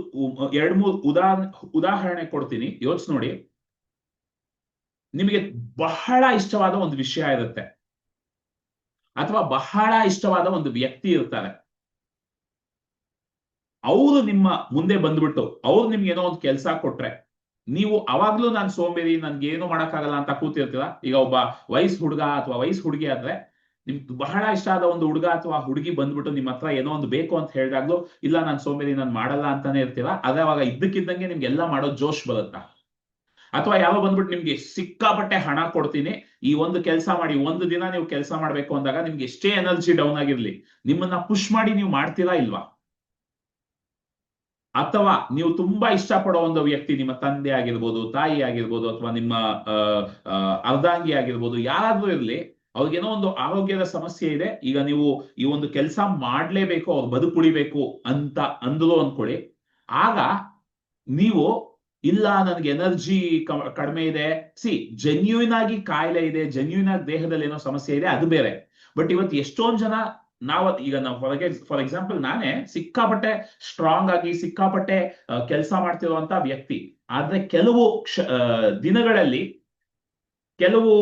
ಎರಡ್ ಮೂರು ಉದಾಹರಣೆ ಉದಾಹರಣೆ ಕೊಡ್ತೀನಿ. ಯೋಚ್ ನೋಡಿ. ನಿಮಗೆ ಬಹಳ ಇಷ್ಟವಾದ ಒಂದು ವಿಷಯ ಇರುತ್ತೆ. ಅಥವಾ ಬಹಳ ಇಷ್ಟವಾದ ಒಂದು ವ್ಯಕ್ತಿ ಇರ್ತಾರೆ. ಅವರು ನಿಮ್ಮ ಮುಂದೆ ಬಂದ್ಬಿಟ್ಟು, ಅವ್ರು ನಿಮ್ಗೆ ಏನೋ ಒಂದು ಕೆಲಸ ಕೊಟ್ರೆ, ನೀವು ಅವಾಗ್ಲೂ ನಾನು ಸೋಂಬೇರಿ ನನ್ಗೆ ಏನು ಮಾಡಕ್ಕಾಗಲ್ಲ ಅಂತ ಕೂತಿರ್ತೀರ? ಈಗ ಒಬ್ಬ ವಯಸ್ಸು ಹುಡುಗ ಅಥವಾ ವಯಸ್ಸು ಹುಡುಗಿ ಆದ್ರೆ ನಿಮ್ಗೆ ಬಹಳ ಇಷ್ಟ ಆದ ಒಂದು ಹುಡುಗ ಅಥವಾ ಹುಡುಗಿ ಬಂದ್ಬಿಟ್ಟು ನಿಮ್ಮ ಹತ್ರ ಏನೋ ಒಂದು ಬೇಕು ಅಂತ ಹೇಳಿದಾಗ್ಲೂ, ಇಲ್ಲ ನಾನು ಸೋಮೇರಿ ನಾನು ಮಾಡಲ್ಲ ಅಂತಾನೆ ಇರ್ತೀರ? ಆದ್ರೆ ಅವಾಗ ಇದ್ದಕ್ಕಿದ್ದಂಗೆ ನಿಮ್ಗೆ ಎಲ್ಲ ಮಾಡೋ ಜೋಶ್ ಬರುತ್ತಾ? ಅಥವಾ ಯಾವ ಬಂದ್ಬಿಟ್ಟು ನಿಮ್ಗೆ ಸಿಕ್ಕಾಪಟ್ಟೆ ಹಣ ಕೊಡ್ತೀನಿ, ಈ ಒಂದು ಕೆಲಸ ಮಾಡಿ, ಒಂದು ದಿನ ನೀವು ಕೆಲಸ ಮಾಡ್ಬೇಕು ಅಂದಾಗ ನಿಮ್ಗೆ ಎಷ್ಟೇ ಎನರ್ಜಿ ಡೌನ್ ಆಗಿರ್ಲಿ, ನಿಮ್ಮನ್ನ ಪುಷ್ ಮಾಡಿ ನೀವು ಮಾಡ್ತೀರಾ ಇಲ್ವಾ? ಅಥವಾ ನೀವು ತುಂಬಾ ಇಷ್ಟಪಡೋ ಒಂದು ವ್ಯಕ್ತಿ ನಿಮ್ಮ ತಂದೆ ಆಗಿರ್ಬೋದು, ತಾಯಿ ಆಗಿರ್ಬೋದು, ಅಥವಾ ನಿಮ್ಮ ಅರ್ಧಾಂಗಿ ಆಗಿರ್ಬೋದು, ಯಾರಾದ್ರೂ ಇರ್ಲಿ ಅವ್ರಿಗೇನೋ ಒಂದು ಆರೋಗ್ಯದ ಸಮಸ್ಯೆ ಇದೆ, ಈಗ ನೀವು ಈ ಒಂದು ಕೆಲಸ ಮಾಡ್ಲೇಬೇಕು, ಅವ್ರು ಬದುಕುಳಿಬೇಕು ಅಂತ ಅಂದ್ರು ಅನ್ಕೊಳ್ಳಿ. ಆಗ ನೀವು, ಇಲ್ಲ ನನಗೆ ಎನರ್ಜಿ ಕಡಿಮೆ ಇದೆ, ಸಿ ಜೆನ್ಯೂನ್ ಆಗಿ ಕಾಯಿಲೆ ಇದೆ ಜೆನ್ಯೂನ್ ಆಗಿ ದೇಹದಲ್ಲಿ ಏನೋ ಸಮಸ್ಯೆ ಇದೆ, ಅದು ಬೇರೆ. ಬಟ್ ಇವತ್ತು ಎಷ್ಟೊಂದ್ ಜನ ನಾವ್ ಈಗ ನಾವು ಹೊರಗೆ, ಫಾರ್ ಎಕ್ಸಾಂಪಲ್ ನಾನೇ ಸಿಕ್ಕಾಪಟ್ಟೆ ಸ್ಟ್ರಾಂಗ್ ಆಗಿ, ಸಿಕ್ಕಾಪಟ್ಟೆ ಕೆಲಸ ಮಾಡ್ತಿರುವಂತ ವ್ಯಕ್ತಿ. ಆದ್ರೆ ಕೆಲವು ದಿನಗಳಲ್ಲಿ ಕೆಲವು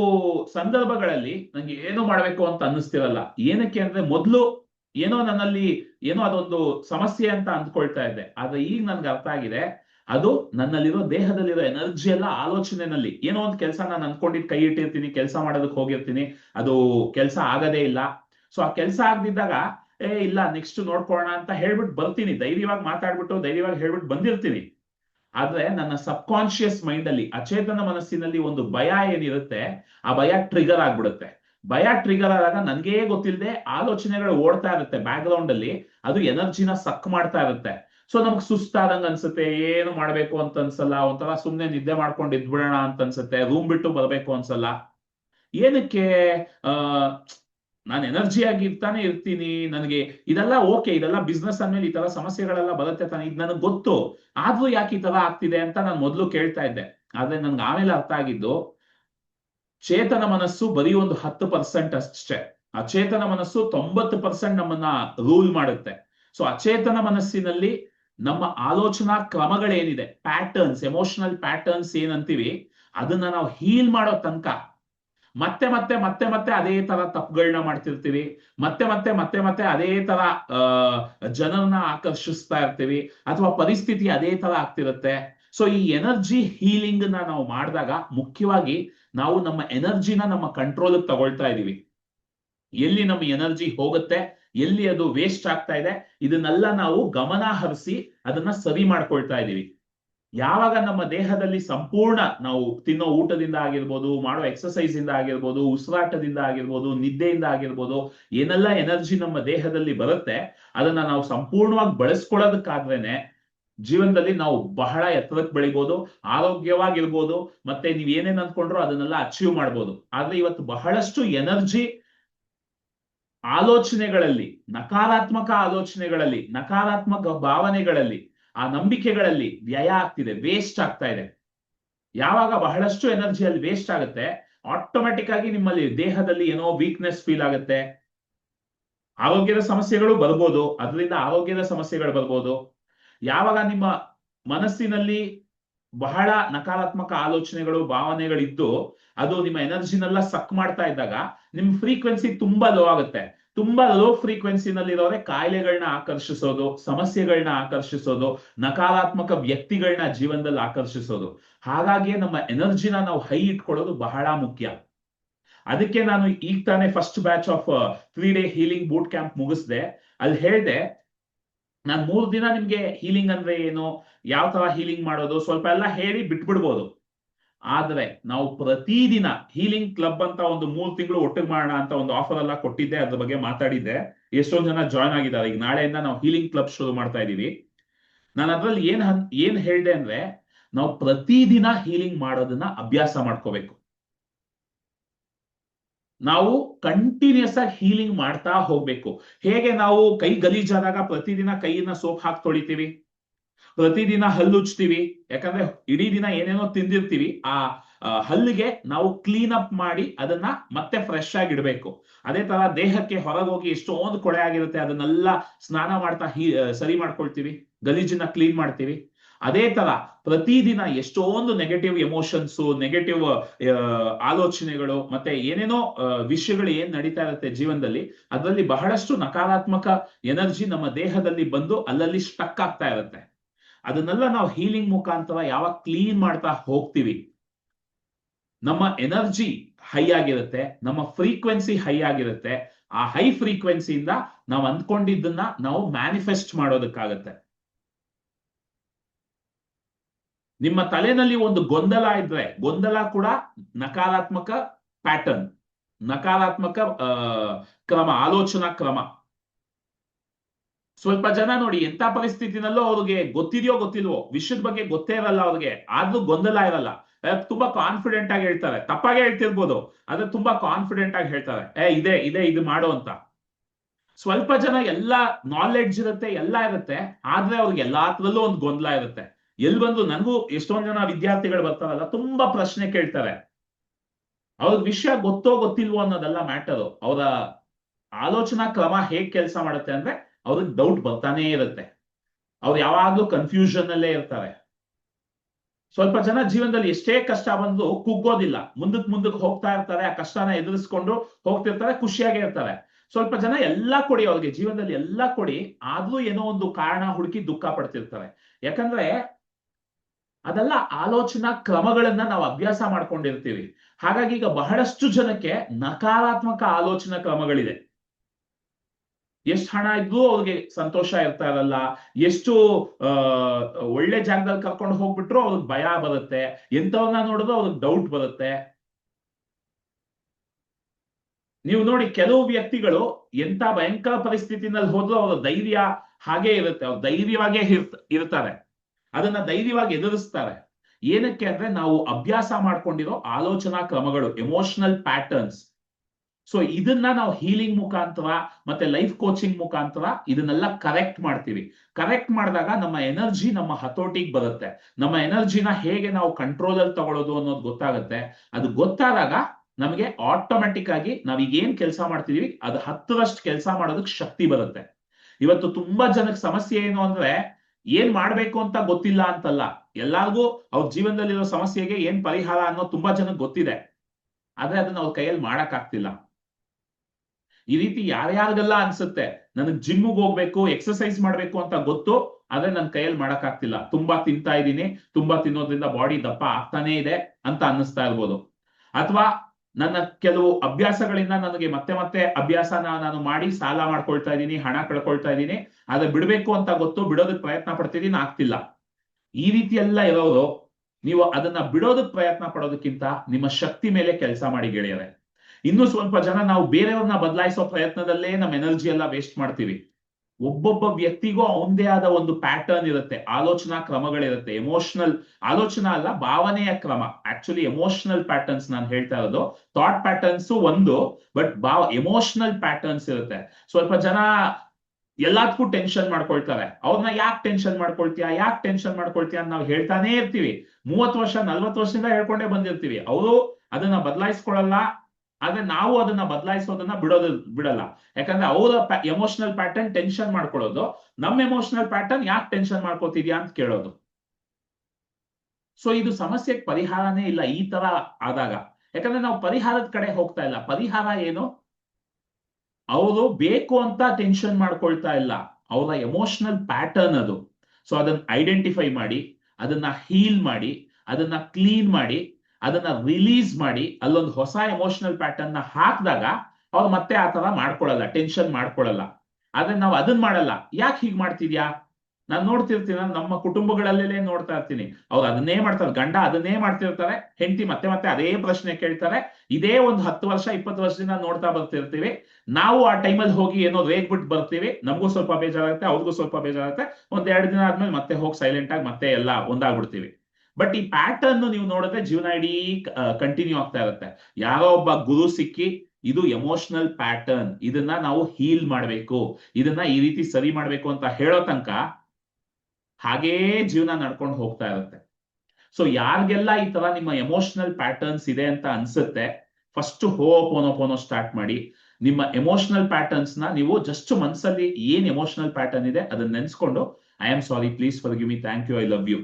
ಸಂದರ್ಭಗಳಲ್ಲಿ ನಂಗೆ ಏನು ಮಾಡ್ಬೇಕು ಅಂತ ಅನ್ನಿಸ್ತಿರಲ್ಲ. ಏನಕ್ಕೆ ಅಂದ್ರೆ ಮೊದ್ಲು ಏನೋ ನನ್ನಲ್ಲಿ ಏನೋ ಅದೊಂದು ಸಮಸ್ಯೆ ಅಂತ ಅಂದ್ಕೊಳ್ತಾ ಇದ್ದೆ. ಆದ್ರೆ ಈಗ ನನ್ಗೆ ಅರ್ಥ ಆಗಿದೆ. ಅದು ನನ್ನಲ್ಲಿರೋ ದೇಹದಲ್ಲಿರೋ ಎನರ್ಜಿ ಎಲ್ಲ ಆಲೋಚನೆನಲ್ಲಿ. ಏನೋ ಒಂದು ಕೆಲಸ ನಾನು ಅನ್ಕೊಂಡಿದ್ ಕೈ ಇಟ್ಟಿರ್ತೀನಿ, ಕೆಲಸ ಮಾಡೋದಕ್ಕೆ ಹೋಗಿರ್ತೀನಿ, ಅದು ಕೆಲಸ ಆಗದೇ ಇಲ್ಲ. ಸೊ ಆ ಕೆಲಸ ಆಗದಿದ್ದಾಗ, ಏ ಇಲ್ಲ ನೆಕ್ಸ್ಟ್ ನೋಡ್ಕೊಳ್ಳೋಣ ಅಂತ ಹೇಳ್ಬಿಟ್ಟು ಬರ್ತೀನಿ. ಧೈರ್ಯವಾಗಿ ಮಾತಾಡ್ಬಿಟ್ಟು, ಧೈರ್ಯವಾಗಿ ಹೇಳ್ಬಿಟ್ಟು ಬಂದಿರ್ತೀನಿ. ಆದ್ರೆ ನನ್ನ ಸಬ್ ಕಾನ್ಶಿಯಸ್ ಮೈಂಡ್ ಅಲ್ಲಿ ಅಚೇತನ ಮನಸ್ಸಿನಲ್ಲಿ ಒಂದು ಭಯ ಏನಿರುತ್ತೆ, ಆ ಭಯ ಟ್ರಿಗರ್ ಆಗ್ಬಿಡುತ್ತೆ. ಭಯ ಟ್ರಿಗರ್ ಆದಾಗ ನನ್ಗೆ ಗೊತ್ತಿಲ್ಲದೆ ಆಲೋಚನೆಗಳು ಓಡ್ತಾ ಇರುತ್ತೆ ಬ್ಯಾಕ್ ಅಲ್ಲಿ, ಅದು ಎನರ್ಜಿನ ಸಕ್ ಮಾಡ್ತಾ ಇರುತ್ತೆ. ಸೊ ನಮ್ಗೆ ಸುಸ್ತಾದಂಗ ಅನ್ಸುತ್ತೆ, ಏನು ಮಾಡ್ಬೇಕು ಅಂತ ಅನ್ಸಲ್ಲ, ಒಂಥರ ಸುಮ್ನೆ ನಿದ್ದೆ ಮಾಡ್ಕೊಂಡು ಇದ್ಬಿಡೋಣ ಅಂತ ಅನ್ಸುತ್ತೆ ರೂಮ್ ಬಿಟ್ಟು ಬರ್ಬೇಕು ಅನ್ಸಲ್ಲ. ಏನಕ್ಕೆ, ಆ ನಾನು ಎನರ್ಜಿ ಆಗಿ ಇರ್ತಾನೆ ಇರ್ತೀನಿ ನನಗೆ ಇದೆಲ್ಲ ಓಕೆ ಇದೆಲ್ಲ ಬಿಸ್ನೆಸ್ ಅಂದ್ಮೇಲೆ ಈ ತರ ಸಮಸ್ಯೆಗಳೆಲ್ಲ ಬರುತ್ತೆ ತಾನೆ, ಇದು ನನಗೆ ಗೊತ್ತು. ಆದ್ರೂ ಯಾಕೆ ಈ ತರ ಆಗ್ತಿದೆ ಅಂತ ನಾನು ಮೊದಲು ಕೇಳ್ತಾ ಇದ್ದೆ. ಆದ್ರೆ ನನ್ಗೆ ಆಮೇಲೆ ಅರ್ಥ ಆಗಿದ್ದು, ಚೇತನ ಮನಸ್ಸು ಬರೀ ಒಂದು ಹತ್ತು ಪರ್ಸೆಂಟ್ ಅಷ್ಟೇ. ಅಚೇತನ ಮನಸ್ಸು ತೊಂಬತ್ತು ಪರ್ಸೆಂಟ್ ನಮ್ಮನ್ನ ರೂಲ್ ಮಾಡುತ್ತೆ. ಸೊ ಅಚೇತನ ಮನಸ್ಸಿನಲ್ಲಿ ನಮ್ಮ ಆಲೋಚನಾ ಕ್ರಮಗಳೇನಿದೆ? ಪ್ಯಾಟರ್ನ್ಸ್ ಎಮೋಷನಲ್ ಪ್ಯಾಟರ್ನ್ಸ್ ಏನಂತೀವಿ? ಅದನ್ನ ನಾವು ಹೀಲ್ ಮಾಡೋ ತನಕ ಮತ್ತೆ ಮತ್ತೆ ಮತ್ತೆ ಮತ್ತೆ ಅದೇ ತರ ತಪ್ಪುಗಳನ್ನ ಮಾಡ್ತಿರ್ತೀವಿ. ಮತ್ತೆ ಮತ್ತೆ ಮತ್ತೆ ಮತ್ತೆ ಅದೇ ತರ ಜನರನ್ನ ಆಕರ್ಷಿಸ್ತಾ ಇರ್ತೀವಿ. ಅಥವಾ ಪರಿಸ್ಥಿತಿ ಅದೇ ತರ ಆಗ್ತಿರುತ್ತೆ. ಸೊ ಈ ಎನರ್ಜಿ ಹೀಲಿಂಗ್ನ ನಾವು ಮಾಡಿದಾಗ ಮುಖ್ಯವಾಗಿ ನಾವು ನಮ್ಮ ಎನರ್ಜಿನ ನಮ್ಮ ಕಂಟ್ರೋಲ್ ತಗೊಳ್ತಾ ಇದೀವಿ. ಎಲ್ಲಿ ನಮ್ಮ ಎನರ್ಜಿ ಹೋಗುತ್ತೆ, ಎಲ್ಲಿ ಅದು ವೇಸ್ಟ್ ಆಗ್ತಾ ಇದೆ, ಇದನ್ನೆಲ್ಲ ನಾವು ಗಮನ ಹರಿಸಿ ಅದನ್ನ ಸರಿ ಮಾಡ್ಕೊಳ್ತಾ ಇದೀವಿ. ಯಾವಾಗ ನಮ್ಮ ದೇಹದಲ್ಲಿ ಸಂಪೂರ್ಣ ನಾವು ತಿನ್ನೋ ಊಟದಿಂದ ಆಗಿರ್ಬೋದು, ಮಾಡೋ ಎಕ್ಸಸೈಸ್ ಇಂದ ಆಗಿರ್ಬೋದು, ಉಸಿರಾಟದಿಂದ ಆಗಿರ್ಬೋದು, ನಿದ್ದೆಯಿಂದ ಆಗಿರ್ಬೋದು, ಏನೆಲ್ಲ ಎನರ್ಜಿ ನಮ್ಮ ದೇಹದಲ್ಲಿ ಬರುತ್ತೆ, ಅದನ್ನ ನಾವು ಸಂಪೂರ್ಣವಾಗಿ ಬಳಸ್ಕೊಳ್ಳೋದಕ್ಕಾದ್ರೇನೆ ಜೀವನದಲ್ಲಿ ನಾವು ಬಹಳ ಎತ್ತರಕ್ಕೆ ಬೆಳಿಬೋದು, ಆರೋಗ್ಯವಾಗಿರ್ಬೋದು, ಮತ್ತೆ ನೀವ್ ಏನೇನ್ ಅಂದ್ಕೊಂಡ್ರು ಅದನ್ನೆಲ್ಲ ಅಚೀವ್ ಮಾಡ್ಬೋದು. ಆದ್ರೆ ಇವತ್ತು ಬಹಳಷ್ಟು ಎನರ್ಜಿ ಆಲೋಚನೆಗಳಲ್ಲಿ, ನಕಾರಾತ್ಮಕ ಆಲೋಚನೆಗಳಲ್ಲಿ, ನಕಾರಾತ್ಮಕ ಭಾವನೆಗಳಲ್ಲಿ ಆ ನಂಬಿಕೆಗಳಲ್ಲಿ ವ್ಯಯ ಆಗ್ತಿದೆ ವೇಸ್ಟ್ ಆಗ್ತಾ ಇದೆ. ಯಾವಾಗ ಬಹಳಷ್ಟು ಎನರ್ಜಿ ಅಲ್ಲಿ ವೇಸ್ಟ್ ಆಗುತ್ತೆ ಆಟೋಮೆಟಿಕ್ ಆಗಿ ನಿಮ್ಮಲ್ಲಿ ದೇಹದಲ್ಲಿ ಏನೋ ವೀಕ್ನೆಸ್ ಫೀಲ್ ಆಗುತ್ತೆ. ಆರೋಗ್ಯದ ಸಮಸ್ಯೆಗಳು ಬರ್ಬೋದು, ಅದರಿಂದ ಆರೋಗ್ಯದ ಸಮಸ್ಯೆಗಳು ಬರ್ಬೋದು. ಯಾವಾಗ ನಿಮ್ಮ ಮನಸ್ಸಿನಲ್ಲಿ ಬಹಳ ನಕಾರಾತ್ಮಕ ಆಲೋಚನೆಗಳು, ಭಾವನೆಗಳಿದ್ದು, ಅದು ನಿಮ್ಮ ಎನರ್ಜಿನೆಲ್ಲ ಸಕ್ ಮಾಡ್ತಾ ಇದ್ದಾಗ ನಿಮ್ ಫ್ರೀಕ್ವೆನ್ಸಿ ತುಂಬಾ ಲೋ ಆಗುತ್ತೆ. ತುಂಬಾ ಲೋ ಫ್ರೀಕ್ವೆನ್ಸಿನಲ್ಲಿರೋರೆ ಕಾಯಿಲೆಗಳನ್ನ ಆಕರ್ಷಿಸೋದು ಸಮಸ್ಯೆಗಳನ್ನ ಆಕರ್ಷಿಸೋದು, ನಕಾರಾತ್ಮಕ ವ್ಯಕ್ತಿಗಳನ್ನ ಜೀವನದಲ್ಲಿ ಆಕರ್ಷಿಸೋದು. ಹಾಗಾಗಿಯೇ ನಮ್ಮ ಎನರ್ಜಿನ ನಾವು ಹೈ ಇಟ್ಕೊಳ್ಳೋದು ಬಹಳ ಮುಖ್ಯ. ಅದಕ್ಕೆ ನಾನು ಈಗ ತಾನೇ first batch of three day healing boot camp ಮುಗಿಸ್ದೆ. ಅಲ್ಲಿ ಹೇಳ್ದೆ, ನಾನು ಮೂರು ದಿನ ನಿಮ್ಗೆ ಹೀಲಿಂಗ್ ಅಂದ್ರೆ ಏನು, ಯಾವ ತರ ಹೀಲಿಂಗ್ ಮಾಡೋದು, ಸ್ವಲ್ಪ ಎಲ್ಲ ಹೇಳಿ ಬಿಟ್ಬಿಡ್ಬೋದು. ಆದ್ರೆ ನಾವು ಪ್ರತಿದಿನ ಹೀಲಿಂಗ್ ಕ್ಲಬ್ ಅಂತ ಒಂದು ಮೂರ್ ತಿಂಗಳು ಒಟ್ಟಿಗೆ ಮಾಡೋಣ ಅಂತ ಒಂದು ಆಫರ್ ಎಲ್ಲ ಕೊಟ್ಟಿದ್ದೆ, ಅದ್ರ ಬಗ್ಗೆ ಮಾತಾಡಿದ್ದೆ. ಎಷ್ಟೊಂದು ಜನ ಜಾಯ್ನ್ ಆಗಿದ್ದಾರೆ. ಈಗ ನಾಳೆಯಿಂದ ನಾವು ಹೀಲಿಂಗ್ ಕ್ಲಬ್ ಶುರು ಮಾಡ್ತಾ ಇದೀವಿ ನಾನು ಅದ್ರಲ್ಲಿ ಏನ್ ಏನ್ ಹೇಳ್ದೆ ಅಂದ್ರೆ ನಾವು ಪ್ರತಿದಿನ ಹೀಲಿಂಗ್ ಮಾಡೋದನ್ನ ಅಭ್ಯಾಸ ಮಾಡ್ಕೋಬೇಕು. ನಾವು ಕಂಟಿನ್ಯೂಸ್ ಆಗಿ ಹೀಲಿಂಗ್ ಮಾಡ್ತಾ ಹೋಗ್ಬೇಕು. ಹೇಗೆ ನಾವು ಕೈ ಗಲೀಜಾದಾಗ ಪ್ರತಿದಿನ ಕೈಯನ್ನ ಸೋಪ್ ಹಾಕಿ ತೊಳಿತೀವಿ? ಪ್ರತಿದಿನ ಹಲ್ಲುಚ್ತೀವಿ ಯಾಕಂದ್ರೆ ಇಡೀ ದಿನ ಏನೇನೋ ತಿಂದಿರ್ತೀವಿ. ಆ ಹಲ್ಲಿಗೆ ನಾವು ಕ್ಲೀನ್ ಅಪ್ ಮಾಡಿ ಅದನ್ನ ಮತ್ತೆ ಫ್ರೆಶ್ ಆಗಿ ಇಡಬೇಕು. ಅದೇ ತರ ದೇಹಕ್ಕೆ ಹೊರಗೋಗಿ ಎಷ್ಟೊಂದು ಕೊಳೆ ಆಗಿರುತ್ತೆ, ಅದನ್ನೆಲ್ಲ ಸ್ನಾನ ಮಾಡ್ತಾ ಹೀ ಸರಿ ಮಾಡ್ಕೊಳ್ತೀವಿ. ಗಲೀಜನ್ನ ಕ್ಲೀನ್ ಮಾಡ್ತೀವಿ. ಅದೇ ತರ ಪ್ರತಿದಿನ ಎಷ್ಟೊಂದು ನೆಗೆಟಿವ್ ಎಮೋಷನ್ಸ್ ನೆಗೆಟಿವ್ ಆಲೋಚನೆಗಳು ಮತ್ತೆ ಏನೇನೋ ವಿಷಯಗಳು ಏನ್ ನಡೀತಾ ಇರುತ್ತೆ ಜೀವನದಲ್ಲಿ, ಅದರಲ್ಲಿ ಬಹಳಷ್ಟು ನಕಾರಾತ್ಮಕ ಎನರ್ಜಿ ನಮ್ಮ ದೇಹದಲ್ಲಿ ಬಂದು ಅಲ್ಲಲ್ಲಿ ಸ್ಟಕ್ ಆಗ್ತಾ ಇರುತ್ತೆ. ಅದನ್ನೆಲ್ಲ ನಾವು ಹೀಲಿಂಗ್ ಮುಖಾಂತರ ಯಾವಾಗ ಕ್ಲೀನ್ ಮಾಡ್ತಾ ಹೋಗ್ತೀವಿ? ನಮ್ಮ ಎನರ್ಜಿ ಹೈ ಆಗಿರುತ್ತೆ, ನಮ್ಮ ಫ್ರೀಕ್ವೆನ್ಸಿ ಹೈ ಆಗಿರುತ್ತೆ. ಆ ಹೈ ಫ್ರೀಕ್ವೆನ್ಸಿಯಿಂದ ನಾವು ಅಂದ್ಕೊಂಡಿದ್ದನ್ನ ನಾವು ಮ್ಯಾನಿಫೆಸ್ಟ್ ಮಾಡೋದಕ್ಕಾಗತ್ತೆ. ನಿಮ್ಮ ತಲೆನಲ್ಲಿ ಒಂದು ಗೊಂದಲ ಇದ್ರೆ, ಗೊಂದಲ ಕೂಡ ನಕಾರಾತ್ಮಕ ಪ್ಯಾಟರ್ನ್ ನಕಾರಾತ್ಮಕ ಕ್ರಮ, ಆಲೋಚನಾ ಕ್ರಮ. ಸ್ವಲ್ಪ ಜನ ನೋಡಿ ಎಂತ ಪರಿಸ್ಥಿತಿನಲ್ಲೂ ಅವ್ರಿಗೆ ಗೊತ್ತಿದೆಯೋ ಗೊತ್ತಿಲ್ವೋ ವಿಷಯದ ಬಗ್ಗೆ ಗೊತ್ತೇ ಇರಲ್ಲ ಅವ್ರಿಗೆ, ಆದ್ರೂ ಗೊಂದಲ ಇರಲ್ಲ. ತುಂಬಾ ಕಾನ್ಫಿಡೆಂಟ್ ಆಗಿ ಹೇಳ್ತಾರೆ. ತಪ್ಪಾಗೆ ಹೇಳ್ತಿರ್ಬೋದು, ಆದ್ರೆ ತುಂಬಾ ಕಾನ್ಫಿಡೆಂಟ್ ಆಗಿ ಹೇಳ್ತಾರೆ. ಏ, ಇದೆ ಇದೆ, ಇದು ಮಾಡು ಅಂತ. ಸ್ವಲ್ಪ ಜನ ಎಲ್ಲ ನಾಲೆಡ್ಜ್ ಇರುತ್ತೆ, ಎಲ್ಲ ಇರುತ್ತೆ, ಆದ್ರೆ ಅವ್ರಿಗೆ ಎಲ್ಲಾತ್ರಲ್ಲೂ ಒಂದು ಗೊಂದಲ ಇರುತ್ತೆ. ಎಲ್ಲಿ ಬಂದು ನನಗೂ ಎಷ್ಟೊಂದ್ ಜನ ವಿದ್ಯಾರ್ಥಿಗಳು ಬರ್ತಾರಲ್ಲ, ತುಂಬಾ ಪ್ರಶ್ನೆ ಕೇಳ್ತಾರೆ. ಅವ್ರ ವಿಷಯ ಗೊತ್ತೋ ಗೊತ್ತಿಲ್ವೋ ಅನ್ನೋದೆಲ್ಲ ಮ್ಯಾಟರು. ಅವರ ಆಲೋಚನಾ ಕ್ರಮ ಹೇಗ್ ಕೆಲಸ ಮಾಡುತ್ತೆ ಅಂದ್ರೆ ಅವ್ರಿಗೆ ಡೌಟ್ ಬರ್ತಾನೆ ಇರುತ್ತೆ. ಅವ್ರು ಯಾವಾಗ್ಲೂ ಕನ್ಫ್ಯೂಷನ್ ಅಲ್ಲೇ ಇರ್ತಾರೆ. ಸ್ವಲ್ಪ ಜನ ಜೀವನದಲ್ಲಿ ಎಷ್ಟೇ ಕಷ್ಟ ಬಂದು ಕುಗ್ಗೋದಿಲ್ಲ. ಮುಂದಕ್ ಮುಂದಕ್ ಹೋಗ್ತಾ ಇರ್ತಾರೆ, ಆ ಕಷ್ಟನ ಎದುರಿಸ್ಕೊಂಡು ಹೋಗ್ತಿರ್ತಾರೆ, ಖುಷಿಯಾಗೇ ಇರ್ತಾರೆ. ಸ್ವಲ್ಪ ಜನ ಎಲ್ಲಾ ಕೊಡಿ ಅವ್ರಿಗೆ, ಜೀವನದಲ್ಲಿ ಎಲ್ಲಾ ಕೊಡಿ, ಆದ್ರೂ ಏನೋ ಒಂದು ಕಾರಣ ಹುಡುಕಿ ದುಃಖ ಪಡ್ತಿರ್ತಾರೆ. ಯಾಕಂದ್ರೆ ಅದೆಲ್ಲ ಆಲೋಚನಾ ಕ್ರಮಗಳನ್ನ ನಾವು ಅಭ್ಯಾಸ ಮಾಡ್ಕೊಂಡಿರ್ತೀವಿ. ಹಾಗಾಗಿ ಈಗ ಬಹಳಷ್ಟು ಜನಕ್ಕೆ ನಕಾರಾತ್ಮಕ ಆಲೋಚನಾ ಕ್ರಮಗಳಿದೆ. ಎಷ್ಟು ಹಣ ಇದ್ರೂ ಅವ್ರಿಗೆ ಸಂತೋಷ ಇರ್ತಾ ಇರಲ್ಲ. ಎಷ್ಟು ಒಳ್ಳೆ ಜಾಗದಲ್ಲಿ ಕರ್ಕೊಂಡು ಹೋಗ್ಬಿಟ್ರು ಅವ್ರಿಗೆ ಭಯ ಬರುತ್ತೆ. ಎಂತವನ್ನ ನೋಡಿದ್ರು ಅವ್ರಿಗೆ ಡೌಟ್ ಬರುತ್ತೆ. ನೀವು ನೋಡಿ ಕೆಲವು ವ್ಯಕ್ತಿಗಳು ಎಂತ ಭಯಂಕರ ಪರಿಸ್ಥಿತಿನಲ್ಲಿ ಹೋದ್ರು ಅವರ ಧೈರ್ಯ ಹಾಗೆ ಇರುತ್ತೆ. ಅವ್ರು ಧೈರ್ಯವಾಗೇ ಇರ್ತ- ಇರ್ತಾರೆ. ಅದನ್ನ ಧೈರ್ಯವಾಗಿ ಎದುರಿಸ್ತಾರೆ. ಏನಕ್ಕೆ ಅಂದ್ರೆ ನಾವು ಅಭ್ಯಾಸ ಮಾಡ್ಕೊಂಡಿರೋ ಆಲೋಚನಾ ಕ್ರಮಗಳು ಎಮೋಷನಲ್ ಪ್ಯಾಟರ್ನ್ಸ್ ಸೊ ಇದನ್ನ ನಾವು ಹೀಲಿಂಗ್ ಮುಖಾಂತರ ಮತ್ತೆ ಲೈಫ್ ಕೋಚಿಂಗ್ ಮುಖಾಂತರ ಇದನ್ನೆಲ್ಲ ಕರೆಕ್ಟ್ ಮಾಡ್ತೀವಿ. ಕರೆಕ್ಟ್ ಮಾಡಿದಾಗ ನಮ್ಮ ಎನರ್ಜಿ ನಮ್ಮ ಹತೋಟಿಗೆ ಬರುತ್ತೆ. ನಮ್ಮ ಎನರ್ಜಿನ ಹೇಗೆ ನಾವು ಕಂಟ್ರೋಲ್ ಅಲ್ಲಿ ತಗೊಳ್ಳೋದು ಅನ್ನೋದು ಗೊತ್ತಾಗುತ್ತೆ. ಅದು ಗೊತ್ತಾದಾಗ ನಮಗೆ ಆಟೋಮೆಟಿಕ್ ಆಗಿ ನಾವೀಗ ಏನ್ ಕೆಲಸ ಮಾಡ್ತಿದೀವಿ, ಅದು ಹತ್ತರಷ್ಟು ಕೆಲಸ ಮಾಡೋದಕ್ಕೆ ಶಕ್ತಿ ಬರುತ್ತೆ. ಇವತ್ತು ತುಂಬಾ ಜನಕ್ಕೆ ಸಮಸ್ಯೆ ಏನು ಅಂದ್ರೆ, ಏನ್ ಮಾಡ್ಬೇಕು ಅಂತ ಗೊತ್ತಿಲ್ಲ ಅಂತಲ್ಲ. ಎಲ್ಲಾರ್ಗೂ ಅವ್ರ ಜೀವನದಲ್ಲಿರೋ ಸಮಸ್ಯೆಗೆ ಏನ್ ಪರಿಹಾರ ಅನ್ನೋ ತುಂಬಾ ಜನಕ್ಕೆ ಗೊತ್ತಿದೆ. ಆದ್ರೆ ಅದನ್ನ ಅವ್ರ ಕೈಯಲ್ಲಿ ಮಾಡಕ್ ಆಗ್ತಿಲ್ಲ. ಈ ರೀತಿ ಯಾರ್ಯಾರಿಗೆಲ್ಲ ಅನ್ಸುತ್ತೆ, ನನಗ್ ಜಿಮ್ಗೆ ಹೋಗ್ಬೇಕು ಎಕ್ಸರ್ಸೈಸ್ ಮಾಡ್ಬೇಕು ಅಂತ ಗೊತ್ತು, ಆದ್ರೆ ನನ್ ಕೈಯಲ್ಲಿ ಮಾಡಕ್ ಆಗ್ತಿಲ್ಲ ತುಂಬಾ ತಿಂತಾ ಇದ್ದೀನಿ, ತುಂಬಾ ತಿನ್ನೋದ್ರಿಂದ ಬಾಡಿ ದಪ್ಪ ಆಗ್ತಾನೆ ಇದೆ ಅಂತ ಅನ್ನಿಸ್ತಾ ಇರ್ಬೋದು. ಅಥವಾ ನನ್ನ ಕೆಲವು ಅಭ್ಯಾಸಗಳಿಂದ ನನಗೆ ಮತ್ತೆ ಮತ್ತೆ ಅಭ್ಯಾಸನ ನಾನು ಮಾಡಿ ಸಾಲ ಮಾಡ್ಕೊಳ್ತಾ ಇದ್ದೀನಿ, ಹಣ ಕಳ್ಕೊಳ್ತಾ ಇದ್ದೀನಿ, ಆದ್ರೆ ಬಿಡ್ಬೇಕು ಅಂತ ಗೊತ್ತು ಬಿಡೋದಕ್ಕೆ ಪ್ರಯತ್ನ ಪಡ್ತಿದ್ದೀನಿ, ಆಗ್ತಿಲ್ಲ. ಈ ರೀತಿ ಎಲ್ಲ ನೀವು ಅದನ್ನ ಬಿಡೋದಕ್ಕೆ ಪ್ರಯತ್ನ ಪಡೋದಕ್ಕಿಂತ ನಿಮ್ಮ ಶಕ್ತಿ ಮೇಲೆ ಕೆಲಸ ಮಾಡಿ ಗೆಳೆಯರೆ. ಇನ್ನು ಸ್ವಲ್ಪ ಜನ ನಾವು ಬೇರೆಯವ್ರನ್ನ ಬದಲಾಯಿಸೋ ಪ್ರಯತ್ನದಲ್ಲೇ ನಮ್ಮ ಎನರ್ಜಿ ಎಲ್ಲ ವೇಸ್ಟ್ ಮಾಡ್ತೀವಿ. ಒಬ್ಬೊಬ್ಬ ವ್ಯಕ್ತಿಗೂ ಅವನದೇ ಆದ ಒಂದು ಪ್ಯಾಟರ್ನ್ ಇರುತ್ತೆ. ಆಲೋಚನಾ ಕ್ರಮಗಳಿರುತ್ತೆ. ಎಮೋಷನಲ್ ಆಲೋಚನಾ ಅಲ್ಲ, ಭಾವನೆಯ ಕ್ರಮ. ಆಕ್ಚುಲಿ ಎಮೋಷನಲ್ ಪ್ಯಾಟರ್ನ್ಸ್ ನಾನು ಹೇಳ್ತಾ ಇರೋದು. ಥಾಟ್ ಪ್ಯಾಟರ್ನ್ಸ್ ಒಂದು ಬಟ್ ಭಾವ ಎಮೋಷನಲ್ ಪ್ಯಾಟರ್ನ್ಸ್ ಇರುತ್ತೆ. ಸ್ವಲ್ಪ ಜನ ಎಲ್ಲದಕ್ಕೂ ಟೆನ್ಷನ್ ಮಾಡ್ಕೊಳ್ತಾರೆ. ಅವ್ರನ್ನ ಯಾಕೆ ಟೆನ್ಷನ್ ಮಾಡ್ಕೊಳ್ತೀಯಾ? ಯಾಕೆ ಟೆನ್ಷನ್ ಮಾಡ್ಕೊಳ್ತೀಯಾ ಅಂತ ನಾವು ಹೇಳ್ತಾನೆ ಇರ್ತೀವಿ. ಮೂವತ್ತು ವರ್ಷ, ನಲ್ವತ್ತು ವರ್ಷದಿಂದ ಹೇಳ್ಕೊಂಡೇ ಬಂದಿರ್ತೀವಿ. ಅವರು ಅದನ್ನ ಬದಲಾಯಿಸ್ಕೊಳಲ್ಲ ಆದ್ರೆ ನಾವು ಅದನ್ನ ಬದಲಾಯಿಸೋದನ್ನ ಬಿಡೋದು ಬಿಡಲ್ಲ. ಯಾಕಂದ್ರೆ ಅವರ ಎಮೋಷನಲ್ ಪ್ಯಾಟರ್ನ್ ಟೆನ್ಷನ್ ಮಾಡ್ಕೊಳ್ಳೋದು. ನಮ್ಮ ಎಮೋಷನಲ್ ಪ್ಯಾಟರ್ನ್ ಯಾಕೆ ಟೆನ್ಷನ್ ಮಾಡ್ಕೋತಿದ್ಯಾ ಅಂತ ಕೇಳೋದು. ಸೊ ಇದು ಸಮಸ್ಯೆಗೆ ಪರಿಹಾರನೇ ಇಲ್ಲ ಈ ತರ ಆದಾಗ. ಯಾಕಂದ್ರೆ ನಾವು ಪರಿಹಾರದ ಕಡೆ ಹೋಗ್ತಾ ಇಲ್ಲ. ಪರಿಹಾರ ಏನು? ಅವರು ಬೇಕು ಅಂತ ಟೆನ್ಷನ್ ಮಾಡ್ಕೊಳ್ತಾ ಇಲ್ಲ. ಅವರ ಎಮೋಷನಲ್ ಪ್ಯಾಟರ್ನ್ ಅದು. ಸೊ ಅದನ್ನ ಐಡೆಂಟಿಫೈ ಮಾಡಿ, ಅದನ್ನ ಹೀಲ್ ಮಾಡಿ, ಅದನ್ನ ಕ್ಲೀನ್ ಮಾಡಿ ಅದನ್ನ ರಿಲೀಸ್ ಮಾಡಿ ಅಲ್ಲೊಂದು ಹೊಸ ಎಮೋಷನಲ್ ಪ್ಯಾಟರ್ನ್ನ ಹಾಕಿದಾಗ ಅವ್ರು ಮತ್ತೆ ಆ ತರ ಮಾಡ್ಕೊಳಲ್ಲ ಟೆನ್ಷನ್ ಮಾಡ್ಕೊಳಲ್ಲ ಆದ್ರೆ ನಾವು ಅದನ್ನ ಮಾಡಲ್ಲ. ಯಾಕೆ ಹೀಗ್ ಮಾಡ್ತಿದ್ಯಾ? ನಾನು ನೋಡ್ತಿರ್ತೀನಿ ನಮ್ಮ ಕುಟುಂಬಗಳಲ್ಲೇ ನೋಡ್ತಾ ಇರ್ತೀನಿ. ಅವ್ರು ಅದನ್ನೇ ಮಾಡ್ತಾರೆ, ಗಂಡ ಅದನ್ನೇ ಮಾಡ್ತಿರ್ತಾರೆ, ಹೆಂಡತಿ ಮತ್ತೆ ಮತ್ತೆ ಅದೇ ಪ್ರಶ್ನೆ ಕೇಳ್ತಾರೆ. ಇದೇ ಒಂದು ಹತ್ತು ವರ್ಷ, ಇಪ್ಪತ್ತು ವರ್ಷದಿಂದ ನೋಡ್ತಾ ಬರ್ತಿರ್ತೀವಿ. ನಾವು ಆ ಟೈಮಲ್ಲಿ ಹೋಗಿ ಏನೋ ರೇಗ್ಬಿಟ್ಟು ಬರ್ತೀವಿ. ನಮಗೂ ಸ್ವಲ್ಪ ಬೇಜಾರಾಗುತ್ತೆ, ಅವ್ರಿಗೂ ಸ್ವಲ್ಪ ಬೇಜಾರಾಗುತ್ತೆ. ಒಂದ್ ಎರಡು ದಿನ ಆದ್ಮೇಲೆ ಮತ್ತೆ ಹೋಗಿ ಸೈಲೆಂಟ್ ಆಗಿ ಮತ್ತೆ ಎಲ್ಲ ಒಂದಾಗ್ಬಿಡ್ತೀವಿ. ಬಟ್ ಈ ಪ್ಯಾಟರ್ನ್ ನೀವು ನೋಡಿದ್ರೆ ಜೀವನ ಇಡೀ ಕಂಟಿನ್ಯೂ ಆಗ್ತಾ ಇರುತ್ತೆ. ಯಾರೋ ಒಬ್ಬ ಗುರು ಸಿಕ್ಕಿ, ಇದು ಎಮೋಷನಲ್ ಪ್ಯಾಟರ್ನ್ ಇದನ್ನ ನಾವು ಹೀಲ್ ಮಾಡಬೇಕು. ಇದನ್ನ ಈ ರೀತಿ ಸರಿ ಮಾಡಬೇಕು ಅಂತ ಹೇಳೋ ತನಕ ಹಾಗೇ ಜೀವನ ನಡ್ಕೊಂಡು ಹೋಗ್ತಾ ಇರುತ್ತೆ. ಸೊ ಯಾರಿಗೆಲ್ಲ ಈ ತರ ನಿಮ್ಮ ಎಮೋಷನಲ್ ಪ್ಯಾಟರ್ನ್ಸ್ ಇದೆ ಅಂತ ಅನ್ಸುತ್ತೆ ಫಸ್ಟ್ ಹೋ, ಪೋನೋ ಪೋನೋ ಸ್ಟಾರ್ಟ್ ಮಾಡಿ. ನಿಮ್ಮ ಎಮೋಷನಲ್ ಪ್ಯಾಟರ್ನ್ಸ್ನ ನೀವು ಜಸ್ಟ್ ಮನ್ಸಲ್ಲಿ ಏನ್ ಎಮೋಷನಲ್ ಪ್ಯಾಟರ್ನ್ ಇದೆ ಅದನ್ನ ನೆನ್ಸ್ಕೊಂಡು I am sorry please forgive me thank you I love you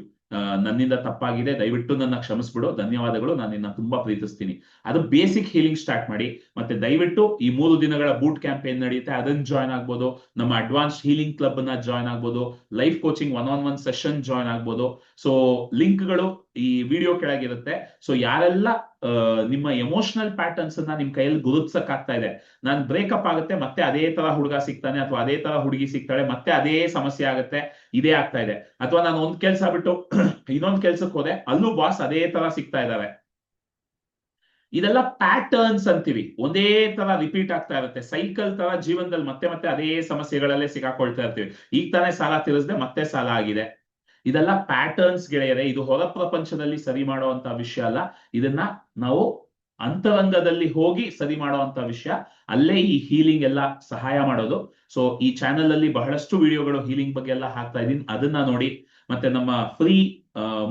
ನನ್ನಿಂದ ತಪ್ಪಾಗಿದೆ, ದಯವಿಟ್ಟು ನನ್ನ ಕ್ಷಮಿಸ್ಬಿಡು, ಧನ್ಯವಾದಗಳು, ನಾನು ನಿನ್ನ ತುಂಬಾ ಪ್ರೀತಿಸ್ತೀನಿ. ಅದು ಬೇಸಿಕ್ ಹೀಲಿಂಗ್ ಸ್ಟಾರ್ಟ್ ಮಾಡಿ, ಮತ್ತೆ ದಯವಿಟ್ಟು ಈ ಮೂರು ದಿನಗಳ ಬೂಟ್ ಕ್ಯಾಂಪ್ ಏನ್ ನಡೆಯುತ್ತೆ ಅದನ್ನ ಜಾಯ್ನ್ ಆಗ್ಬೋದು, ನಮ್ಮ ಅಡ್ವಾನ್ಸ್ ಹೀಲಿಂಗ್ ಕ್ಲಬ್ನ ಜಾಯ್ನ್ ಆಗ್ಬೋದು life coaching one on one session join ಆಗ್ಬೋದು ಸೊ ಲಿಂಕ್ಗಳು ಈ ವಿಡಿಯೋ ಕೆಳಗಿರುತ್ತೆ. ಸೊ ಯಾರೆಲ್ಲ ನಿಮ್ಮ ಎಮೋಷನಲ್ ಪ್ಯಾಟರ್ನ್ಸ್ ಅನ್ನ ನಿಮ್ ಕೈಯಲ್ಲಿ ಗುರುತಿಸಕ್ ಆಗ್ತಾ ಇದೆ ನಾನು ಬ್ರೇಕಪ್ ಆಗುತ್ತೆ, ಮತ್ತೆ ಅದೇ ತರ ಹುಡುಗ ಸಿಗ್ತಾನೆ, ಅಥವಾ ಅದೇ ತರ ಹುಡುಗಿ ಸಿಗ್ತಾಳೆ, ಮತ್ತೆ ಅದೇ ಸಮಸ್ಯೆ ಆಗುತ್ತೆ, ಇದೇ ಆಗ್ತಾ ಇದೆ ಅಥವಾ ನಾನು ಒಂದ್ ಕೆಲ್ಸ ಬಿಟ್ಟು [clears throat] ಇನ್ನೊಂದ್ ಕೆಲ್ಸಕ್ಕೆ ಹೋದೆ, ಅಲ್ಲೂ ಬಾಸ್ ಅದೇ ತರ ಸಿಗ್ತಾ ಇದಾವೆ ಇದೆಲ್ಲ ಪ್ಯಾಟರ್ನ್ಸ್ ಅಂತೀವಿ. ಒಂದೇ ತರ ರಿಪೀಟ್ ಆಗ್ತಾ ಇರುತ್ತೆ. ಸೈಕಲ್ ತರ ಜೀವನದಲ್ಲಿ ಮತ್ತೆ ಮತ್ತೆ ಅದೇ ಸಮಸ್ಯೆಗಳಲ್ಲೇ ಸಿಕ್ಕಾಕೊಳ್ತಾ ಇರ್ತೀವಿ. ಈಗ ತಾನೇ ಸಾಲ ತೀರಿಸದೆ, ಮತ್ತೆ ಸಾಲ ಆಗಿದೆ. ಇದೆಲ್ಲ ಪ್ಯಾಟರ್ನ್ಸ್ ಗೆಳೆಯರೆ, ಇದು ಹೊರ ಪ್ರಪಂಚದಲ್ಲಿ ಸರಿ ಮಾಡುವಂತ ವಿಷಯ ಅಲ್ಲ. ಇದನ್ನ ನಾವು ಅಂತರಂಗದಲ್ಲಿ ಹೋಗಿ ಸರಿ ಮಾಡುವಂತ ವಿಷಯ. ಅಲ್ಲೇ ಈ ಹೀಲಿಂಗ್ ಎಲ್ಲ ಸಹಾಯ ಮಾಡೋದು. ಸೊ ಈ ಚಾನೆಲ್ ಅಲ್ಲಿ ಬಹಳಷ್ಟು ವಿಡಿಯೋಗಳು ಹೀಲಿಂಗ್ ಬಗ್ಗೆ ಎಲ್ಲ ಹಾಕ್ತಾ ಇದೀನಿ ಅದನ್ನ ನೋಡಿ, ಮತ್ತೆ ನಮ್ಮ ಫ್ರೀ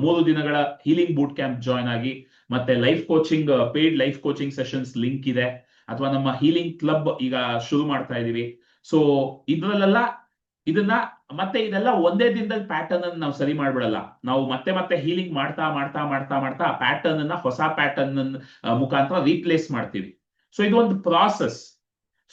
ಮೂರು ದಿನಗಳ ಹೀಲಿಂಗ್ ಬೂಟ್ ಕ್ಯಾಂಪ್ ಜಾಯ್ನ್ ಆಗಿ, ಮತ್ತೆ life coaching paid life coaching sessions link ಇದೆ. ಅಥವಾ ನಮ್ಮ ಹೀಲಿಂಗ್ ಕ್ಲಬ್ ಈಗ ಶುರು ಮಾಡ್ತಾ ಇದೀವಿ. ಸೊ ಇದ್ರಲ್ಲೆಲ್ಲ ಇದನ್ನ ಮತ್ತೆ ಇದೆಲ್ಲ ಒಂದೇ ದಿನದಲ್ಲಿ ಪ್ಯಾಟರ್ನ್ ಅನ್ನು ನಾವು ಸರಿ ಮಾಡ್ಬಿಡಲ್ಲ. ನಾವು ಮತ್ತೆ ಮತ್ತೆ ಹೀಲಿಂಗ್ ಮಾಡ್ತಾ ಮಾಡ್ತಾ ಮಾಡ್ತಾ ಮಾಡ್ತಾ ಆ ಪ್ಯಾಟರ್ನ್ ಅನ್ನ ಹೊಸ ಪ್ಯಾಟರ್ನ್ ಮುಖಾಂತರ ರೀಪ್ಲೇಸ್ ಮಾಡ್ತೀವಿ. ಸೊ ಇದೊಂದು ಪ್ರಾಸೆಸ್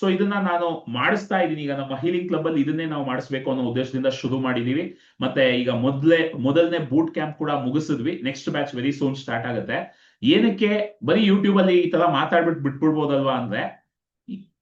ಸೊ ಇದನ್ನ ನಾನು ಮಾಡಿಸ್ತಾ ಇದ್ದೀನಿ. ಈಗ ನಮ್ಮ ಹೀಲಿಂಗ್ ಕ್ಲಬ್ ಅಲ್ಲಿ ಇದನ್ನೇ ನಾವು ಮಾಡಿಸ್ಬೇಕು ಅನ್ನೋ ಉದ್ದೇಶದಿಂದ ಶುರು ಮಾಡಿದೀವಿ. ಮತ್ತೆ ಈಗ ಮೊದಲೇ, ಮೊದಲನೇ ಬೂಟ್ ಕ್ಯಾಂಪ್ ಕೂಡ ಮುಗಿಸಿದ್ವಿ. Next batch very soon start ಆಗುತ್ತೆ. ಏನಕ್ಕೆ ಬರೀ ಯೂಟ್ಯೂಬ್ ಅಲ್ಲಿ ಈ ತರ ಮಾತಾಡ್ಬಿಟ್ಟು ಬಿಟ್ಬಿಡ್ಬೋದಲ್ವಾ ಅಂದ್ರೆ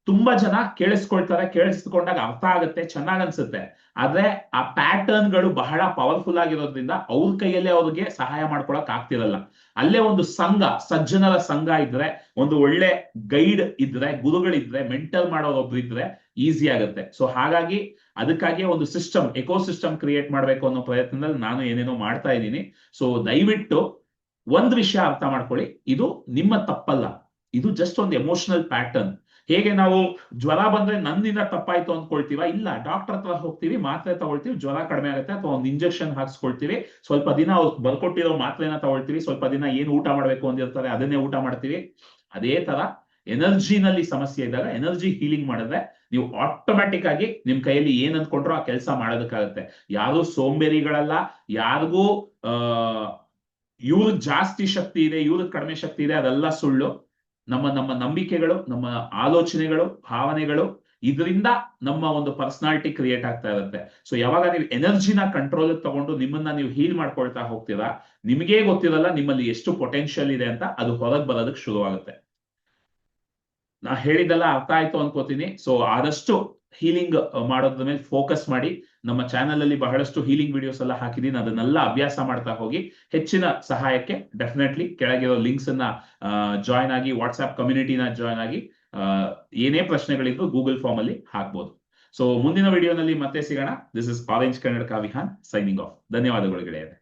ತುಂಬಾ ಜನ ಕೇಳಿಸ್ಕೊಳ್ತಾರೆ, ಕೇಳಿಸ್ಕೊಂಡಾಗ ಅರ್ಥ ಆಗುತ್ತೆ, ಚೆನ್ನಾಗ್ ಅನ್ಸುತ್ತೆ. ಆದ್ರೆ ಆ ಪ್ಯಾಟರ್ನ್ಗಳು ಬಹಳ ಪವರ್ಫುಲ್ ಆಗಿರೋದ್ರಿಂದ ಅವ್ರ ಕೈಯಲ್ಲೇ ಅವ್ರಿಗೆ ಸಹಾಯ ಮಾಡ್ಕೊಳಕ್ ಆಗ್ತಿರಲ್ಲ. ಅಲ್ಲೇ ಒಂದು ಸಂಘ, ಸಜ್ಜನರ ಸಂಘ ಇದ್ರೆ, ಒಂದು ಒಳ್ಳೆ ಗೈಡ್ ಇದ್ರೆ, ಗುರುಗಳಿದ್ರೆ ಮೆಂಟಲ್ ಮಾಡೋರೊಬ್ರು ಇದ್ರೆ ಈಸಿ ಆಗುತ್ತೆ. ಸೊ ಹಾಗಾಗಿ ಅದಕ್ಕಾಗಿ ಒಂದು ಸಿಸ್ಟಮ್ ಎಕೋ ಸಿಸ್ಟಮ್ ಕ್ರಿಯೇಟ್ ಮಾಡ್ಬೇಕು ಅನ್ನೋ ಪ್ರಯತ್ನದಲ್ಲಿ ನಾನು ಏನೇನೋ ಮಾಡ್ತಾ ಇದ್ದೀನಿ. ಸೊ ದಯವಿಟ್ಟು ಒಂದ್ ವಿಷಯ ಅರ್ಥ ಮಾಡ್ಕೊಳ್ಳಿ. ಇದು ನಿಮ್ಮ ತಪ್ಪಲ್ಲ. ಇದು ಜಸ್ಟ್ ಒಂದು ಎಮೋಷನಲ್ ಪ್ಯಾಟರ್ನ್ ಹೇಗೆ ನಾವು ಜ್ವರ ಬಂದ್ರೆ ನನ್ನಿಂದ ತಪ್ಪಾಯ್ತು ಅಂದ್ಕೊಳ್ತೀವ? ಇಲ್ಲ ಡಾಕ್ಟರ್ ಹತ್ರ ಹೋಗ್ತೀವಿ, ಮಾತ್ರೆ ತಗೊಳ್ತೀವಿ, ಜ್ವರ ಕಡಿಮೆ ಆಗುತ್ತೆ ಅಥವಾ ಒಂದು ಇಂಜೆಕ್ಷನ್ ಹಾಕ್ಸ್ಕೊಳ್ತೀವಿ. ಸ್ವಲ್ಪ ದಿನ ಅವ್ರು ಬರ್ಕೊಟ್ಟಿರೋ ಮಾತ್ರೆನ ತಗೊಳ್ತೀವಿ, ಸ್ವಲ್ಪ ದಿನ ಏನ್ ಊಟ ಮಾಡ್ಬೇಕು ಅಂದಿರ್ತಾರೆ, ಅದನ್ನೇ ಊಟ ಮಾಡ್ತೀವಿ. ಅದೇ ತರ ಎನರ್ಜಿನಲ್ಲಿ ಸಮಸ್ಯೆ ಇದ್ದಾಗ ಎನರ್ಜಿ ಹೀಲಿಂಗ್ ಮಾಡಿದ್ರೆ ನೀವು ಆಟೋಮ್ಯಾಟಿಕ್ ಆಗಿ ನಿಮ್ ಕೈಯಲ್ಲಿ ಏನ್ ಅಂದ್ಕೊಂಡ್ರು ಆ ಕೆಲಸ ಮಾಡೋದಕ್ಕಾಗತ್ತೆ. ಯಾರು ಸೋಂಬೇರಿಗಳಲ್ಲ, ಯಾರಿಗೂ ಇವ್ರಿಗೆ ಜಾಸ್ತಿ ಶಕ್ತಿ ಇದೆ, ಇವ್ರಿಗೆ ಕಡಿಮೆ ಶಕ್ತಿ ಇದೆ, ಅದೆಲ್ಲ ಸುಳ್ಳು. ನಮ್ಮ ನಮ್ಮ ನಂಬಿಕೆಗಳು, ನಮ್ಮ ಆಲೋಚನೆಗಳು, ಭಾವನೆಗಳು ಇದರಿಂದ ನಮ್ಮ ಒಂದು ಪರ್ಸನಾಲಿಟಿ ಕ್ರಿಯೇಟ್ ಆಗ್ತಾ ಇರುತ್ತೆ. ಸೊ ಯಾವಾಗ ನೀವು ಎನರ್ಜಿನ ಕಂಟ್ರೋಲ್ ತಗೊಂಡು ನಿಮ್ಮನ್ನ ನೀವು ಹೀಲ್ ಮಾಡ್ಕೊಳ್ತಾ ಹೋಗ್ತೀರಾ, ನಿಮಗೆ ಗೊತ್ತಿರಲ್ಲ ನಿಮ್ಮಲ್ಲಿ ಎಷ್ಟು ಪೊಟೆನ್ಶಿಯಲ್ ಇದೆ ಅಂತ ಅದು ಹೊರಗೆ ಬರೋದಕ್ಕೆ ಶುರುವಾಗುತ್ತೆ. ನಾ ಹೇಳಿದ್ದೆಲ್ಲ ಅರ್ಥ ಆಯ್ತು ಅನ್ಕೋತೀನಿ. ಸೊ ಆದಷ್ಟು ಹೀಲಿಂಗ್ ಮಾಡೋದ್ರ ಮೇಲೆ ಫೋಕಸ್ ಮಾಡಿ. ನಮ್ಮ ಚಾನೆಲ್ ಅಲ್ಲಿ ಬಹಳಷ್ಟು ಹೀಲಿಂಗ್ ವಿಡಿಯೋಸ್ ಎಲ್ಲ ಹಾಕಿದೀನಿ. ಅದನ್ನೆಲ್ಲ ಅಭ್ಯಾಸ ಮಾಡ್ತಾ ಹೋಗಿ ಹೆಚ್ಚಿನ ಸಹಾಯಕ್ಕೆ ಡೆಫಿನೆಟ್ಲಿ ಕೆಳಗಿರೋ ಲಿಂಕ್ಸ್ ಅನ್ನ ಜಾಯ್ನ್ ಆಗಿ ವಾಟ್ಸ್ಆಪ್ ಕಮ್ಯುನಿಟಿನ ಜಾಯ್ನ್ ಆಗಿ ಏನೇ ಪ್ರಶ್ನೆಗಳಿದ್ರು ಗೂಗಲ್ ಫಾರ್ಮ್ ಅಲ್ಲಿ ಹಾಕ್ಬೋದು. ಸೊ ಮುಂದಿನ ವಿಡಿಯೋನಲ್ಲಿ ಮತ್ತೆ ಸಿಗೋಣ. This is orange Kannada Vihaan signing off ಧನ್ಯವಾದಗಳು ಗೆಳೆಯರೆ.